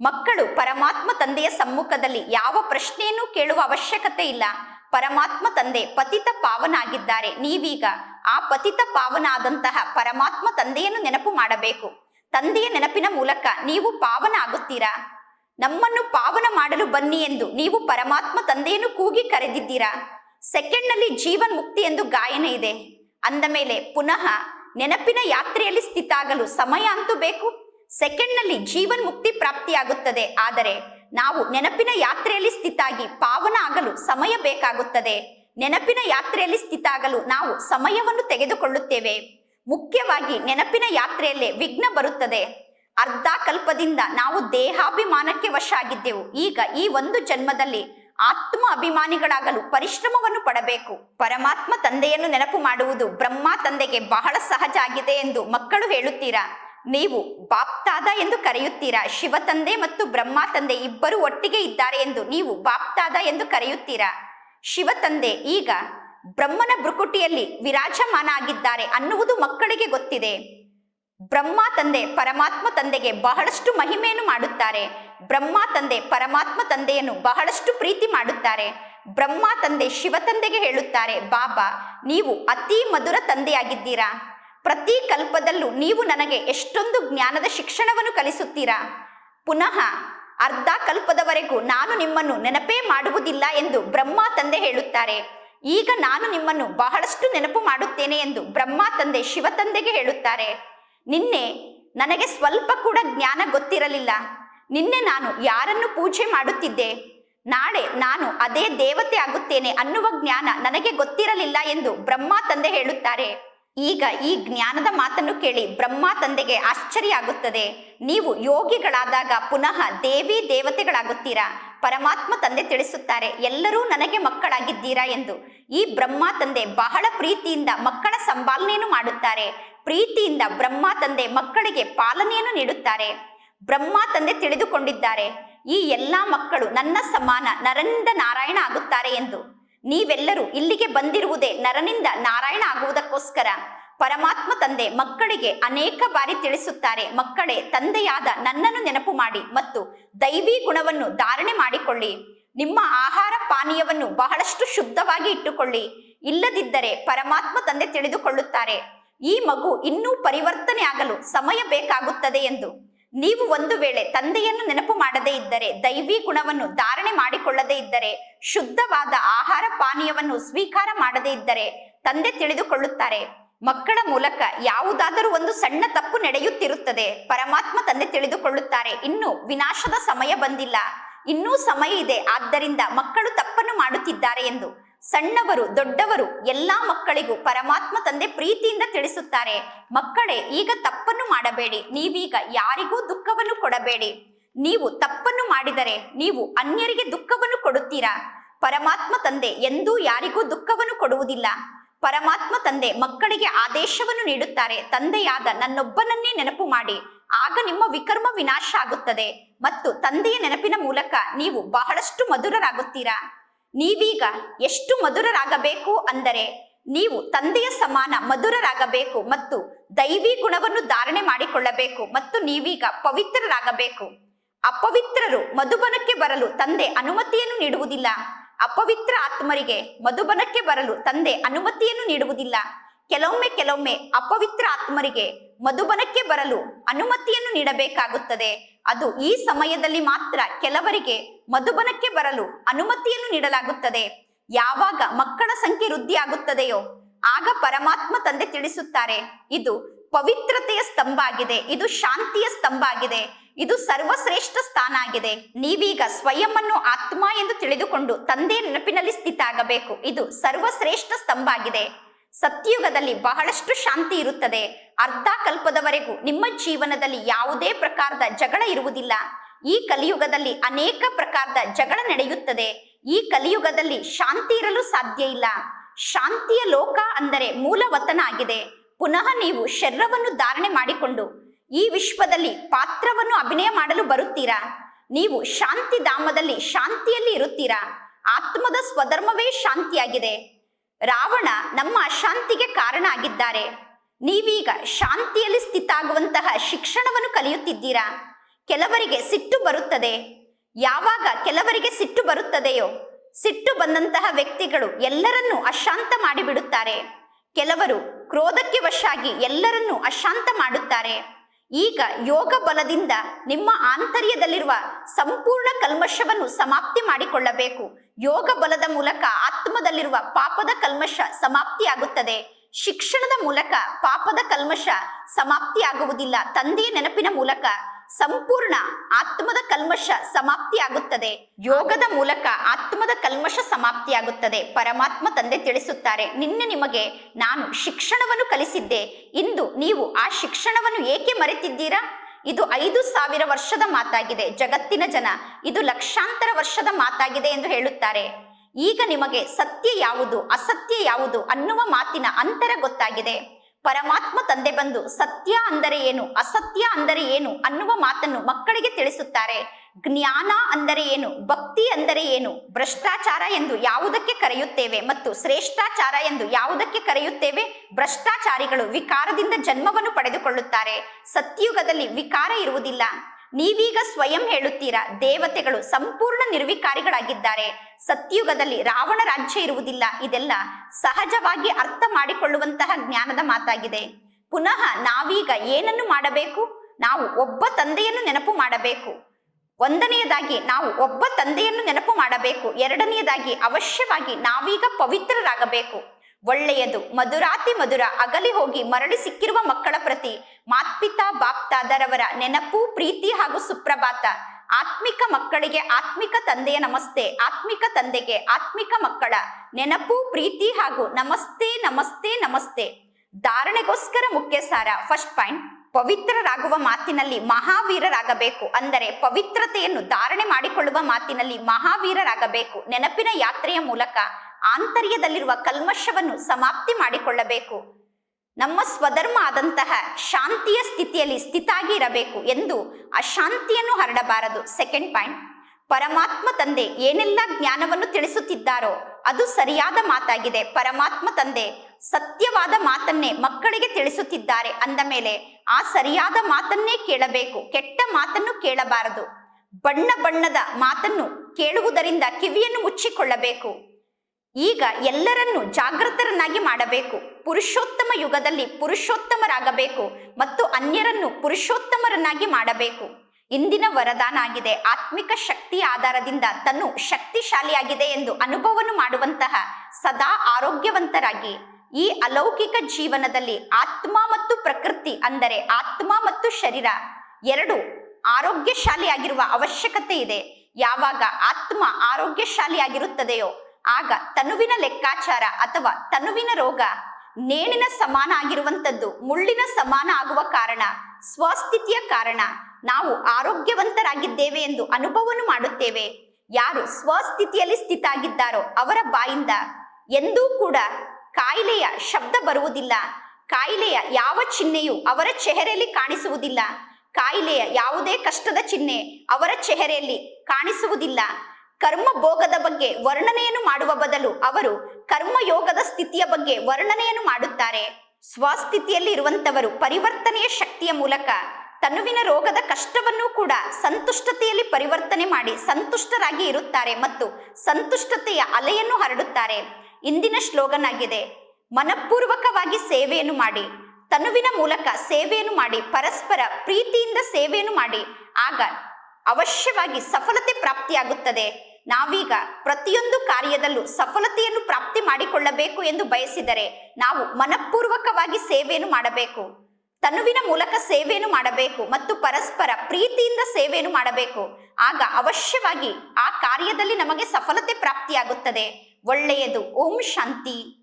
ಮಕ್ಕಳು ಪರಮಾತ್ಮ ತಂದೆಯ ಸಮ್ಮುಖದಲ್ಲಿ ಯಾವ ಪ್ರಶ್ನೆಯನ್ನು ಕೇಳುವ ಅವಶ್ಯಕತೆ ಇಲ್ಲ. ಪರಮಾತ್ಮ ತಂದೆ ಪತಿತ ಪಾವನಾಗಿದ್ದಾರೆ. ನೀವೀಗ ಆ ಪತಿತ ಪಾವನಾದಂತಹ ಪರಮಾತ್ಮ ತಂದೆಯನ್ನು ನೆನಪು ಮಾಡಬೇಕು. ತಂದೆಯ ನೆನಪಿನ ಮೂಲಕ ನೀವು ಪಾವನ ಆಗುತ್ತೀರಾ? ನಮ್ಮನ್ನು ಪಾವನ ಮಾಡಲು ಬನ್ನಿ ಎಂದು ನೀವು ಪರಮಾತ್ಮ ತಂದೆಯನ್ನು ಕೂಗಿ ಕರೆದಿದ್ದೀರಾ? ಸೆಕೆಂಡ್ನಲ್ಲಿ ಜೀವನ್ ಮುಕ್ತಿ ಎಂದು ಗಾಯನ ಇದೆ. ಅಂದ ಮೇಲೆ ಪುನಃ ನೆನಪಿನ ಯಾತ್ರೆಯಲ್ಲಿ ಸ್ಥಿತಾಗಲು ಸಮಯ ಅಂತೂ ಬೇಕು. ಸೆಕೆಂಡ್ನಲ್ಲಿ ಜೀವನ್ ಮುಕ್ತಿ ಪ್ರಾಪ್ತಿಯಾಗುತ್ತದೆ. ಆದರೆ ನಾವು ನೆನಪಿನ ಯಾತ್ರೆಯಲ್ಲಿ ಸ್ಥಿತಾಗಿ ಪಾವನ ಆಗಲು ಸಮಯ ಬೇಕಾಗುತ್ತದೆ. ನೆನಪಿನ ಯಾತ್ರೆಯಲ್ಲಿ ಸ್ಥಿತಾಗಲು ನಾವು ಸಮಯವನ್ನು ತೆಗೆದುಕೊಳ್ಳುತ್ತೇವೆ. ಮುಖ್ಯವಾಗಿ ನೆನಪಿನ ಯಾತ್ರೆಯಲ್ಲೇ ವಿಘ್ನ ಬರುತ್ತದೆ. ಅರ್ಧ ಕಲ್ಪದಿಂದ ನಾವು ದೇಹಾಭಿಮಾನಕ್ಕೆ ವಶ ಆಗಿದ್ದೆವು ಈಗ ಈ ಒಂದು ಜನ್ಮದಲ್ಲಿ ಆತ್ಮ ಅಭಿಮಾನಿಗಳಾಗಲು ಪರಿಶ್ರಮವನ್ನು ಪಡಬೇಕು. ಪರಮಾತ್ಮ ತಂದೆಯನ್ನು ನೆನಪು ಮಾಡುವುದು ಬ್ರಹ್ಮ ತಂದೆಗೆ ಬಹಳ ಸಹಜ ಆಗಿದೆ ಎಂದು ಮಕ್ಕಳು ಹೇಳುತ್ತೀರಾ? ನೀವು ಬಾಪ್ತಾದ ಎಂದು ಕರೆಯುತ್ತೀರಾ? ಶಿವ ತಂದೆ ಮತ್ತು ಬ್ರಹ್ಮ ತಂದೆ ಇಬ್ಬರು ಒಟ್ಟಿಗೆ ಇದ್ದಾರೆ ಎಂದು ನೀವು ಬಾಪ್ತಾದ ಎಂದು ಕರೆಯುತ್ತೀರಾ? ಶಿವ ತಂದೆ, ಈಗ ಬ್ರಹ್ಮನ ಬೃಕುಟಿಯಲ್ಲಿ ವಿರಾಜಮಾನ ಆಗಿದ್ದಾರೆ ಅನ್ನುವುದು ಮಕ್ಕಳಿಗೆ ಗೊತ್ತಿದೆ. ಬ್ರಹ್ಮ ತಂದೆ ಪರಮಾತ್ಮ ತಂದೆಗೆ ಬಹಳಷ್ಟು ಮಹಿಮೆಯನ್ನು ಮಾಡುತ್ತಾರೆ. ಬ್ರಹ್ಮ ತಂದೆ ಪರಮಾತ್ಮ ತಂದೆಯನ್ನು ಬಹಳಷ್ಟು ಪ್ರೀತಿ ಮಾಡುತ್ತಾರೆ. ಬ್ರಹ್ಮ ತಂದೆ ಶಿವ ತಂದೆಗೆ ಹೇಳುತ್ತಾರೆ, ಬಾಬಾ, ನೀವು ಅತಿ ಮಧುರ ತಂದೆಯಾಗಿದ್ದೀರಾ. ಪ್ರತಿ ಕಲ್ಪದಲ್ಲೂ ನೀವು ನನಗೆ ಎಷ್ಟೊಂದು ಜ್ಞಾನದ ಶಿಕ್ಷಣವನ್ನು ಕಲಿಸುತ್ತೀರಾ. ಪುನಃ ಅರ್ಧ ಕಲ್ಪದವರೆಗೂ ನಾನು ನಿಮ್ಮನ್ನು ನೆನಪೇ ಮಾಡುವುದಿಲ್ಲ ಎಂದು ಬ್ರಹ್ಮ ತಂದೆ ಹೇಳುತ್ತಾರೆ. ಈಗ ನಾನು ನಿಮ್ಮನ್ನು ಬಹಳಷ್ಟು ನೆನಪು ಮಾಡುತ್ತೇನೆ ಎಂದು ಬ್ರಹ್ಮ ತಂದೆ ಶಿವ ತಂದೆಗೆ ಹೇಳುತ್ತಾರೆ. ನಿನ್ನೆ ನನಗೆ ಸ್ವಲ್ಪ ಕೂಡ ಜ್ಞಾನ ಗೊತ್ತಿರಲಿಲ್ಲ. ನಿನ್ನೆ ನಾನು ಯಾರನ್ನು ಪೂಜೆ ಮಾಡುತ್ತಿದ್ದೆ? ನಾಳೆ ನಾನು ಅದೇ ದೇವತೆ ಆಗುತ್ತೇನೆ ಅನ್ನುವ ಜ್ಞಾನ ನನಗೆ ಗೊತ್ತಿರಲಿಲ್ಲ ಎಂದು ಬ್ರಹ್ಮ ತಂದೆ ಹೇಳುತ್ತಾರೆ. ಈಗ ಈ ಜ್ಞಾನದ ಮಾತನ್ನು ಕೇಳಿ ಬ್ರಹ್ಮ ತಂದೆಗೆ ಆಶ್ಚರ್ಯ ಆಗುತ್ತದೆ. ನೀವು ಯೋಗಿಗಳಾದಾಗ ಪುನಃ ದೇವಿ ದೇವತೆಗಳಾಗುತ್ತೀರಾ? ಪರಮಾತ್ಮ ತಂದೆ ತಿಳಿಸುತ್ತಾರೆ, ಎಲ್ಲರೂ ನನಗೆ ಮಕ್ಕಳಾಗಿದ್ದೀರಾ ಎಂದು. ಈ ಬ್ರಹ್ಮ ತಂದೆ ಬಹಳ ಪ್ರೀತಿಯಿಂದ ಮಕ್ಕಳ ಸಂಪಾಲನೆಯನ್ನು ಮಾಡುತ್ತಾರೆ. ಪ್ರೀತಿಯಿಂದ ಬ್ರಹ್ಮ ತಂದೆ ಮಕ್ಕಳಿಗೆ ಪಾಲನೆಯನ್ನು ನೀಡುತ್ತಾರೆ. ಬ್ರಹ್ಮ ತಂದೆ ತಿಳಿದುಕೊಂಡಿದ್ದಾರೆ, ಈ ಎಲ್ಲಾ ಮಕ್ಕಳು ನನ್ನ ಸಮಾನ ನರನಿಂದ ನಾರಾಯಣ ಆಗುತ್ತಾರೆ ಎಂದು. ನೀವೆಲ್ಲರೂ ಇಲ್ಲಿಗೆ ಬಂದಿರುವುದೇ ನರನಿಂದ ನಾರಾಯಣ ಆಗುವುದಕ್ಕೋಸ್ಕರ. ಪರಮಾತ್ಮ ತಂದೆ ಮಕ್ಕಳಿಗೆ ಅನೇಕ ಬಾರಿ ತಿಳಿಸುತ್ತಾರೆ, ಮಕ್ಕಳೇ ತಂದೆಯಾದ ನನ್ನನ್ನು ನೆನಪು ಮಾಡಿ ಮತ್ತು ದೈವಿ ಗುಣವನ್ನು ಧಾರಣೆ ಮಾಡಿಕೊಳ್ಳಿ. ನಿಮ್ಮ ಆಹಾರ ಪಾನೀಯವನ್ನು ಬಹಳಷ್ಟು ಶುದ್ಧವಾಗಿ ಇಟ್ಟುಕೊಳ್ಳಿ. ಇಲ್ಲದಿದ್ದರೆ ಪರಮಾತ್ಮ ತಂದೆ ತಿಳಿದುಕೊಳ್ಳುತ್ತಾರೆ. ಈ ಮಗು ಇನ್ನೂ ಪರಿವರ್ತನೆ ಆಗಲು ಸಮಯ ಬೇಕಾಗುತ್ತದೆ ಎಂದು. ನೀವು ಒಂದು ವೇಳೆ ತಂದೆಯನ್ನು ನೆನಪು ಮಾಡದೇ ಇದ್ದರೆ, ದೈವಿ ಗುಣವನ್ನು ಧಾರಣೆ ಮಾಡಿಕೊಳ್ಳದೇ ಇದ್ದರೆ, ಶುದ್ಧವಾದ ಆಹಾರ ಪಾನೀಯವನ್ನು ಸ್ವೀಕಾರ ಮಾಡದೇ ಇದ್ದರೆ ತಂದೆ ತಿಳಿದುಕೊಳ್ಳುತ್ತಾರೆ. ಮಕ್ಕಳ ಮೂಲಕ ಯಾವುದಾದರೂ ಒಂದು ಸಣ್ಣ ತಪ್ಪು ನಡೆಯುತ್ತಿರುತ್ತದೆ. ಪರಮಾತ್ಮ ತಂದೆ ತಿಳಿದುಕೊಳ್ಳುತ್ತಾರೆ, ಇನ್ನು ವಿನಾಶದ ಸಮಯ ಬಂದಿಲ್ಲ. ಇನ್ನೂ ಸಮಯ ಇದೆ. ಆದ್ದರಿಂದ ಮಕ್ಕಳು ತಪ್ಪನ್ನು ಮಾಡುತ್ತಿದ್ದಾರೆ ಎಂದು. ಸಣ್ಣವರು, ದೊಡ್ಡವರು ಎಲ್ಲಾ ಮಕ್ಕಳಿಗೂ ಪರಮಾತ್ಮ ತಂದೆ ಪ್ರೀತಿಯಿಂದ ತಿಳಿಸುತ್ತಾರೆ. ಮಕ್ಕಳೇ, ಈಗ ತಪ್ಪನ್ನು ಮಾಡಬೇಡಿ. ನೀವೀಗ ಯಾರಿಗೂ ದುಃಖವನ್ನು ಕೊಡಬೇಡಿ. ನೀವು ತಪ್ಪನ್ನು ಮಾಡಿದರೆ ನೀವು ಅನ್ಯರಿಗೆ ದುಃಖವನ್ನು ಕೊಡುತ್ತೀರಾ? ಪರಮಾತ್ಮ ತಂದೆ ಎಂದೂ ಯಾರಿಗೂ ದುಃಖವನ್ನು ಕೊಡುವುದಿಲ್ಲ. ಪರಮಾತ್ಮ ತಂದೆ ಮಕ್ಕಳಿಗೆ ಆದೇಶವನ್ನು ನೀಡುತ್ತಾರೆ. ತಂದೆಯಾದ ನನ್ನೊಬ್ಬನನ್ನೇ ನೆನಪು ಮಾಡಿ. ಆಗ ನಿಮ್ಮ ವಿಕರ್ಮ ವಿನಾಶ ಆಗುತ್ತದೆ. ಮತ್ತು ತಂದೆಯ ನೆನಪಿನ ಮೂಲಕ ನೀವು ಬಹಳಷ್ಟು ಮಧುರರಾಗುತ್ತೀರಾ? ನೀವೀಗ ಎಷ್ಟು ಮಧುರರಾಗಬೇಕು ಅಂದರೆ ನೀವು ತಂದೆಯ ಸಮಾನ ಮಧುರರಾಗಬೇಕು ಮತ್ತು ದೈವಿ ಗುಣವನ್ನು ಧಾರಣೆ ಮಾಡಿಕೊಳ್ಳಬೇಕು ಮತ್ತು ನೀವೀಗ ಪವಿತ್ರರಾಗಬೇಕು. ಅಪವಿತ್ರರು ಮಧುಬನಕ್ಕೆ ಬರಲು ತಂದೆ ಅನುಮತಿಯನ್ನು ನೀಡುವುದಿಲ್ಲ. ಅಪವಿತ್ರ ಆತ್ಮರಿಗೆ ಮಧುಬನಕ್ಕೆ ಬರಲು ತಂದೆ ಅನುಮತಿಯನ್ನು ನೀಡುವುದಿಲ್ಲ. ಕೆಲವೊಮ್ಮೆ ಕೆಲವೊಮ್ಮೆ ಅಪವಿತ್ರ ಆತ್ಮರಿಗೆ ಮಧುಬನಕ್ಕೆ ಬರಲು ಅನುಮತಿಯನ್ನು ನೀಡಬೇಕಾಗುತ್ತದೆ. ಅದು ಈ ಸಮಯದಲ್ಲಿ ಮಾತ್ರ ಕೆಲವರಿಗೆ ಮಧುಬನಕ್ಕೆ ಬರಲು ಅನುಮತಿಯನ್ನು ನೀಡಲಾಗುತ್ತದೆ. ಯಾವಾಗ ಮಕ್ಕಳ ಸಂಖ್ಯೆ ವೃದ್ಧಿಯಾಗುತ್ತದೆಯೋ ಆಗ ಪರಮಾತ್ಮ ತಂದೆ ತಿಳಿಸುತ್ತಾರೆ, ಇದು ಪವಿತ್ರತೆಯ ಸ್ತಂಭ ಆಗಿದೆ, ಇದು ಶಾಂತಿಯ ಸ್ತಂಭ ಆಗಿದೆ, ಇದು ಸರ್ವಶ್ರೇಷ್ಠ ಸ್ಥಾನ ಆಗಿದೆ. ನೀವೀಗ ಸ್ವಯಂನ್ನು ಆತ್ಮ ಎಂದು ತಿಳಿದುಕೊಂಡು ತಂದೆಯ ನೆನಪಿನಲ್ಲಿ ಸ್ಥಿತ ಆಗಬೇಕು, ಇದು ಸರ್ವಶ್ರೇಷ್ಠ ಸ್ತಂಭ ಆಗಿದೆ. ಸತ್ಯುಗದಲ್ಲಿ ಬಹಳಷ್ಟು ಶಾಂತಿ ಇರುತ್ತದೆ. ಅರ್ಧ ಕಲ್ಪದವರೆಗೂ ನಿಮ್ಮ ಜೀವನದಲ್ಲಿ ಯಾವುದೇ ಪ್ರಕಾರದ ಜಗಳ ಇರುವುದಿಲ್ಲ. ಈ ಕಲಿಯುಗದಲ್ಲಿ ಅನೇಕ ಪ್ರಕಾರದ ಜಗಳ ನಡೆಯುತ್ತದೆ. ಈ ಕಲಿಯುಗದಲ್ಲಿ ಶಾಂತಿ ಇರಲು ಸಾಧ್ಯ ಇಲ್ಲ. ಶಾಂತಿಯ ಲೋಕ ಅಂದರೆ ಮೂಲವತನ ಆಗಿದೆ. ಪುನಃ ನೀವು ಶರೀರವನ್ನು ಧಾರಣೆ ಮಾಡಿಕೊಂಡು ಈ ವಿಶ್ವದಲ್ಲಿ ಪಾತ್ರವನ್ನು ಅಭಿನಯ ಮಾಡಲು ಬರುತ್ತೀರಾ? ನೀವು ಶಾಂತಿ ಧಾಮದಲ್ಲಿ ಶಾಂತಿಯಲ್ಲಿ ಇರುತ್ತೀರಾ? ಆತ್ಮದ ಸ್ವಧರ್ಮವೇ ಶಾಂತಿಯಾಗಿದೆ. ರಾವಣ ನಮ್ಮ ಅಶಾಂತಿಗೆ ಕಾರಣ ಆಗಿದ್ದಾರೆ ನೀವೀಗ ಶಾಂತಿಯಲ್ಲಿ ಸ್ಥಿತಾಗುವಂತಹ ಶಿಕ್ಷಣವನ್ನು ಕಲಿಯುತ್ತಿದ್ದೀರಾ? ಕೆಲವರಿಗೆ ಸಿಟ್ಟು ಬರುತ್ತದೆ. ಯಾವಾಗ ಕೆಲವರಿಗೆ ಸಿಟ್ಟು ಬರುತ್ತದೆಯೋ? ಸಿಟ್ಟು ಬಂದಂತಹ ವ್ಯಕ್ತಿಗಳು ಎಲ್ಲರನ್ನೂ ಅಶಾಂತ ಮಾಡಿಬಿಡುತ್ತಾರೆ. ಕೆಲವರು ಕ್ರೋಧಕ್ಕೆ ವಶಾಗಿ ಎಲ್ಲರನ್ನೂ ಅಶಾಂತ ಮಾಡುತ್ತಾರೆ. ಈಗ ಯೋಗ ಬಲದಿಂದ ನಿಮ್ಮ ಆಂತರ್ಯದಲ್ಲಿರುವ ಸಂಪೂರ್ಣ ಕಲ್ಮಶವನ್ನು ಸಮಾಪ್ತಿ ಮಾಡಿಕೊಳ್ಳಬೇಕು. ಯೋಗ ಬಲದ ಮೂಲಕ ಆತ್ಮದಲ್ಲಿರುವ ಪಾಪದ ಕಲ್ಮಶ ಸಮಾಪ್ತಿಯಾಗುತ್ತದೆ. ಶಿಕ್ಷಣದ ಮೂಲಕ ಪಾಪದ ಕಲ್ಮಶ ಸಮಾಪ್ತಿಯಾಗುವುದಿಲ್ಲ. ತಂದೆಯ ನೆನಪಿನ ಮೂಲಕ ಸಂಪೂರ್ಣ ಆತ್ಮದ ಕಲ್ಮಶ ಸಮಾಪ್ತಿಯಾಗುತ್ತದೆ. ಯೋಗದ ಮೂಲಕ ಆತ್ಮದ ಕಲ್ಮಶ ಸಮಾಪ್ತಿಯಾಗುತ್ತದೆ. ಪರಮಾತ್ಮ ತಂದೆ ತಿಳಿಸುತ್ತಾರೆ, ನಿನ್ನೆ ನಿಮಗೆ ನಾನು ಶಿಕ್ಷಣವನ್ನು ಕಲಿಸಿದ್ದೆ. ಇಂದು ನೀವು ಆ ಶಿಕ್ಷಣವನ್ನು ಏಕೆ ಮರೆತಿದ್ದೀರಾ? ಇದು ಐದು ಸಾವಿರ ವರ್ಷದ ಮಾತಾಗಿದೆ. ಜಗತ್ತಿನ ಜನ ಇದು ಲಕ್ಷಾಂತರ ವರ್ಷದ ಮಾತಾಗಿದೆ ಎಂದು ಹೇಳುತ್ತಾರೆ. ಈಗ ನಿಮಗೆ ಸತ್ಯ ಯಾವುದು, ಅಸತ್ಯ ಯಾವುದು ಅನ್ನುವ ಮಾತಿನ ಅಂತರ ಗೊತ್ತಾಗಿದೆ. ಪರಮಾತ್ಮ ತಂದೆ ಬಂದು ಸತ್ಯ ಅಂದರೆ ಏನು, ಅಸತ್ಯ ಅಂದರೆ ಏನು ಅನ್ನುವ ಮಾತನ್ನು ಮಕ್ಕಳಿಗೆ ತಿಳಿಸುತ್ತಾರೆ. ಜ್ಞಾನ ಅಂದರೆ ಏನು? ಭಕ್ತಿ ಅಂದರೆ ಏನು? ಭ್ರಷ್ಟಾಚಾರ ಎಂದು ಯಾವುದಕ್ಕೆ ಕರೆಯುತ್ತೇವೆ ಮತ್ತು ಶ್ರೇಷ್ಠಾಚಾರ ಎಂದು ಯಾವುದಕ್ಕೆ ಕರೆಯುತ್ತೇವೆ? ಭ್ರಷ್ಟಾಚಾರಿಗಳು ವಿಕಾರದಿಂದ ಜನ್ಮವನ್ನು ಪಡೆದುಕೊಳ್ಳುತ್ತಾರೆ. ಸತ್ಯುಗದಲ್ಲಿ ವಿಕಾರ ಇರುವುದಿಲ್ಲ. ನೀವೀಗ ಸ್ವಯಂ ಹೇಳುತ್ತೀರಾ? ದೇವತೆಗಳು ಸಂಪೂರ್ಣ ನಿರ್ವಿಕಾರಿಗಳಾಗಿದ್ದಾರೆ. ಸತ್ಯುಗದಲ್ಲಿ ರಾವಣ ರಾಜ್ಯ ಇರುವುದಿಲ್ಲ. ಇದೆಲ್ಲ ಸಹಜವಾಗಿ ಅರ್ಥ ಮಾಡಿಕೊಳ್ಳುವಂತಹ ಜ್ಞಾನದ ಮಾತಾಗಿದೆ. ಪುನಃ ನಾವೀಗ ಏನನ್ನು ಮಾಡಬೇಕು? ನಾವು ಒಬ್ಬ ತಂದೆಯನ್ನು ನೆನಪು ಮಾಡಬೇಕು. ಒಂದನೆಯದಾಗಿ ನಾವು ಒಬ್ಬ ತಂದೆಯನ್ನು ನೆನಪು ಮಾಡಬೇಕು. ಎರಡನೆಯದಾಗಿ ಅವಶ್ಯವಾಗಿ ನಾವೀಗ ಪವಿತ್ರರಾಗಬೇಕು. ಒಳ್ಳೆಯದು, ಮಧುರಾತಿ ಮಧುರ, ಅಗಲಿ ಹೋಗಿ ಮರಳಿ ಸಿಕ್ಕಿರುವ ಮಕ್ಕಳ ಪ್ರತಿ, ಮಾತ್ಪಿತಾ, ಬಾಪ್ತಾದರವರ ನೆನಪು, ಪ್ರೀತಿ ಹಾಗೂ ಸುಪ್ರಭಾತ. ಆತ್ಮಿಕ ಮಕ್ಕಳಿಗೆ ಆತ್ಮಿಕ ತಂದೆಯ ನಮಸ್ತೆ, ಆತ್ಮಿಕ ತಂದೆಗೆ ಆತ್ಮಿಕ ಮಕ್ಕಳ ನೆನಪು, ಪ್ರೀತಿ ಹಾಗೂ ನಮಸ್ತೆ ನಮಸ್ತೆ ನಮಸ್ತೆ. ಧಾರಣೆಗೋಸ್ಕರ ಮುಖ್ಯ ಸಾರ ಫಸ್ಟ್ ಪಾಯಿಂಟ್ ಪವಿತ್ರರಾಗುವ ಮಾತಿನಲ್ಲಿ ಮಹಾವೀರರಾಗಬೇಕು ಅಂದರೆ ಪವಿತ್ರತೆಯನ್ನು ಧಾರಣೆ ಮಾಡಿಕೊಳ್ಳುವ ಮಾತಿನಲ್ಲಿ ಮಹಾವೀರರಾಗಬೇಕು. ನೆನಪಿನ ಯಾತ್ರೆಯ ಮೂಲಕ ಆಂತರ್ಯದಲ್ಲಿರುವ ಕಲ್ಮಶವನ್ನು ಸಮಾಪ್ತಿ ಮಾಡಿಕೊಳ್ಳಬೇಕು. ನಮ್ಮ ಸ್ವಧರ್ಮ ಆದಂತಹ ಶಾಂತಿಯ ಸ್ಥಿತಿಯಲ್ಲಿ ಸ್ಥಿತಾಗಿ ಇರಬೇಕು ಎಂದು ಅಶಾಂತಿಯನ್ನು ಹರಡಬಾರದು. ಸೆಕೆಂಡ್ ಪಾಯಿಂಟ್ ಪರಮಾತ್ಮ ತಂದೆ ಏನೆಲ್ಲ ಜ್ಞಾನವನ್ನು ತಿಳಿಸುತ್ತಿದ್ದಾರೋ ಅದು ಸರಿಯಾದ ಮಾತಾಗಿದೆ. ಪರಮಾತ್ಮ ತಂದೆ ಸತ್ಯವಾದ ಮಾತನ್ನೇ ಮಕ್ಕಳಿಗೆ ತಿಳಿಸುತ್ತಿದ್ದಾರೆ. ಅಂದ ಮೇಲೆ ಆ ಸರಿಯಾದ ಮಾತನ್ನೇ ಕೇಳಬೇಕು, ಕೆಟ್ಟ ಮಾತನ್ನು ಕೇಳಬಾರದು. ಬಣ್ಣ ಬಣ್ಣದ ಮಾತನ್ನು ಕೇಳುವುದರಿಂದ ಕಿವಿಯನ್ನು ಮುಚ್ಚಿಕೊಳ್ಳಬೇಕು. ಈಗ ಎಲ್ಲರನ್ನು ಜಾಗೃತರನ್ನಾಗಿ ಮಾಡಬೇಕು. ಪುರುಷೋತ್ತಮ ಯುಗದಲ್ಲಿ ಪುರುಷೋತ್ತಮರಾಗಬೇಕು ಮತ್ತು ಅನ್ಯರನ್ನು ಪುರುಷೋತ್ತಮರನ್ನಾಗಿ ಮಾಡಬೇಕು. ಇಂದಿನ ವರದಾನ ಆಗಿದೆ. ಆತ್ಮಿಕ ಶಕ್ತಿ ಆಧಾರದಿಂದ ತನ್ನು ಶಕ್ತಿಶಾಲಿಯಾಗಿದೆ ಎಂದು ಅನುಭವವನ್ನು ಮಾಡುವಂತಹ ಸದಾ ಆರೋಗ್ಯವಂತರಾಗಿ. ಈ ಅಲೌಕಿಕ ಜೀವನದಲ್ಲಿ ಆತ್ಮ ಮತ್ತು ಪ್ರಕೃತಿ ಅಂದರೆ ಆತ್ಮ ಮತ್ತು ಶರೀರ ಎರಡು ಆರೋಗ್ಯಶಾಲಿಯಾಗಿರುವ ಅವಶ್ಯಕತೆ ಇದೆ. ಯಾವಾಗ ಆತ್ಮ ಆರೋಗ್ಯಶಾಲಿಯಾಗಿರುತ್ತದೆಯೋ, ಆಗ ತನುವಿನ ಲೆಕ್ಕಾಚಾರ ಅಥವಾ ತನುವಿನ ರೋಗ ನೇಣಿನ ಸಮಾನ ಆಗಿರುವಂಥದ್ದು, ಮುಳ್ಳಿನ ಸಮಾನ ಆಗುವ ಕಾರಣ ಸ್ವಸ್ಥಿತಿಯ ಕಾರಣ. ನಾವು ಆರೋಗ್ಯವಂತರಾಗಿದ್ದೇವೆ ಎಂದು ಅನುಭವವನ್ನು ಮಾಡುತ್ತೇವೆ. ಯಾರು ಸ್ವಸ್ಥಿತಿಯಲ್ಲಿ ಸ್ಥಿತಾಗಿದ್ದಾರೋ ಅವರ ಬಾಯಿಂದ ಎಂದೂ ಕೂಡ ಕಾಯಿಲೆಯ ಶಬ್ದ ಬರುವುದಿಲ್ಲ. ಕಾಯಿಲೆಯ ಯಾವ ಚಿಹ್ನೆಯು ಅವರ ಚೆಹರೆಯಲ್ಲಿ ಕಾಣಿಸುವುದಿಲ್ಲ. ಕಾಯಿಲೆಯ ಯಾವುದೇ ಕಷ್ಟದ ಚಿಹ್ನೆ ಅವರ ಚೆಹರೆಯಲ್ಲಿ ಕಾಣಿಸುವುದಿಲ್ಲ. ಕರ್ಮ ಭೋಗದ ಬಗ್ಗೆ ವರ್ಣನೆಯನ್ನು ಮಾಡುವ ಬದಲು ಅವರು ಕರ್ಮಯೋಗದ ಸ್ಥಿತಿಯ ಬಗ್ಗೆ ವರ್ಣನೆಯನ್ನು ಮಾಡುತ್ತಾರೆ. ಸ್ವಸ್ಥಿತಿಯಲ್ಲಿ ಇರುವಂತವರು ಪರಿವರ್ತನೆಯ ಶಕ್ತಿಯ ಮೂಲಕ ತನುವಿನ ರೋಗದ ಕಷ್ಟವನ್ನು ಕೂಡ ಸಂತುಷ್ಟತೆಯಲ್ಲಿ ಪರಿವರ್ತನೆ ಮಾಡಿ ಸಂತುಷ್ಟರಾಗಿ ಇರುತ್ತಾರೆ ಮತ್ತು ಸಂತುಷ್ಟತೆಯ ಅಲೆಯನ್ನು ಹರಡುತ್ತಾರೆ. ಇಂದಿನ ಶ್ಲೋಗನ್ ಆಗಿದೆ ಮನಪೂರ್ವಕವಾಗಿ ಸೇವೆಯನ್ನು ಮಾಡಿ, ತನುವಿನ ಮೂಲಕ ಸೇವೆಯನ್ನು ಮಾಡಿ, ಪರಸ್ಪರ ಪ್ರೀತಿಯಿಂದ ಸೇವೆಯನ್ನು ಮಾಡಿ, ಆಗ ಅವಶ್ಯವಾಗಿ ಸಫಲತೆ ಪ್ರಾಪ್ತಿಯಾಗುತ್ತದೆ. ನಾವೀಗ ಪ್ರತಿಯೊಂದು ಕಾರ್ಯದಲ್ಲೂ ಸಫಲತೆಯನ್ನು ಪ್ರಾಪ್ತಿ ಮಾಡಿಕೊಳ್ಳಬೇಕು ಎಂದು ಬಯಸಿದರೆ ನಾವು ಮನಪೂರ್ವಕವಾಗಿ ಸೇವೆಯನ್ನು ಮಾಡಬೇಕು. ತನುವಿನ ಮೂಲಕ ಸೇವೆಯನ್ನು ಮಾಡಬೇಕು ಮತ್ತು ಪರಸ್ಪರ ಪ್ರೀತಿಯಿಂದ ಸೇವೆಯನ್ನು ಮಾಡಬೇಕು. ಆಗ ಅವಶ್ಯವಾಗಿ ಆ ಕಾರ್ಯದಲ್ಲಿ ನಮಗೆ ಸಫಲತೆ ಪ್ರಾಪ್ತಿಯಾಗುತ್ತದೆ. ಒಳ್ಳೆಯದು. ಓಂ ಶಾಂತಿ.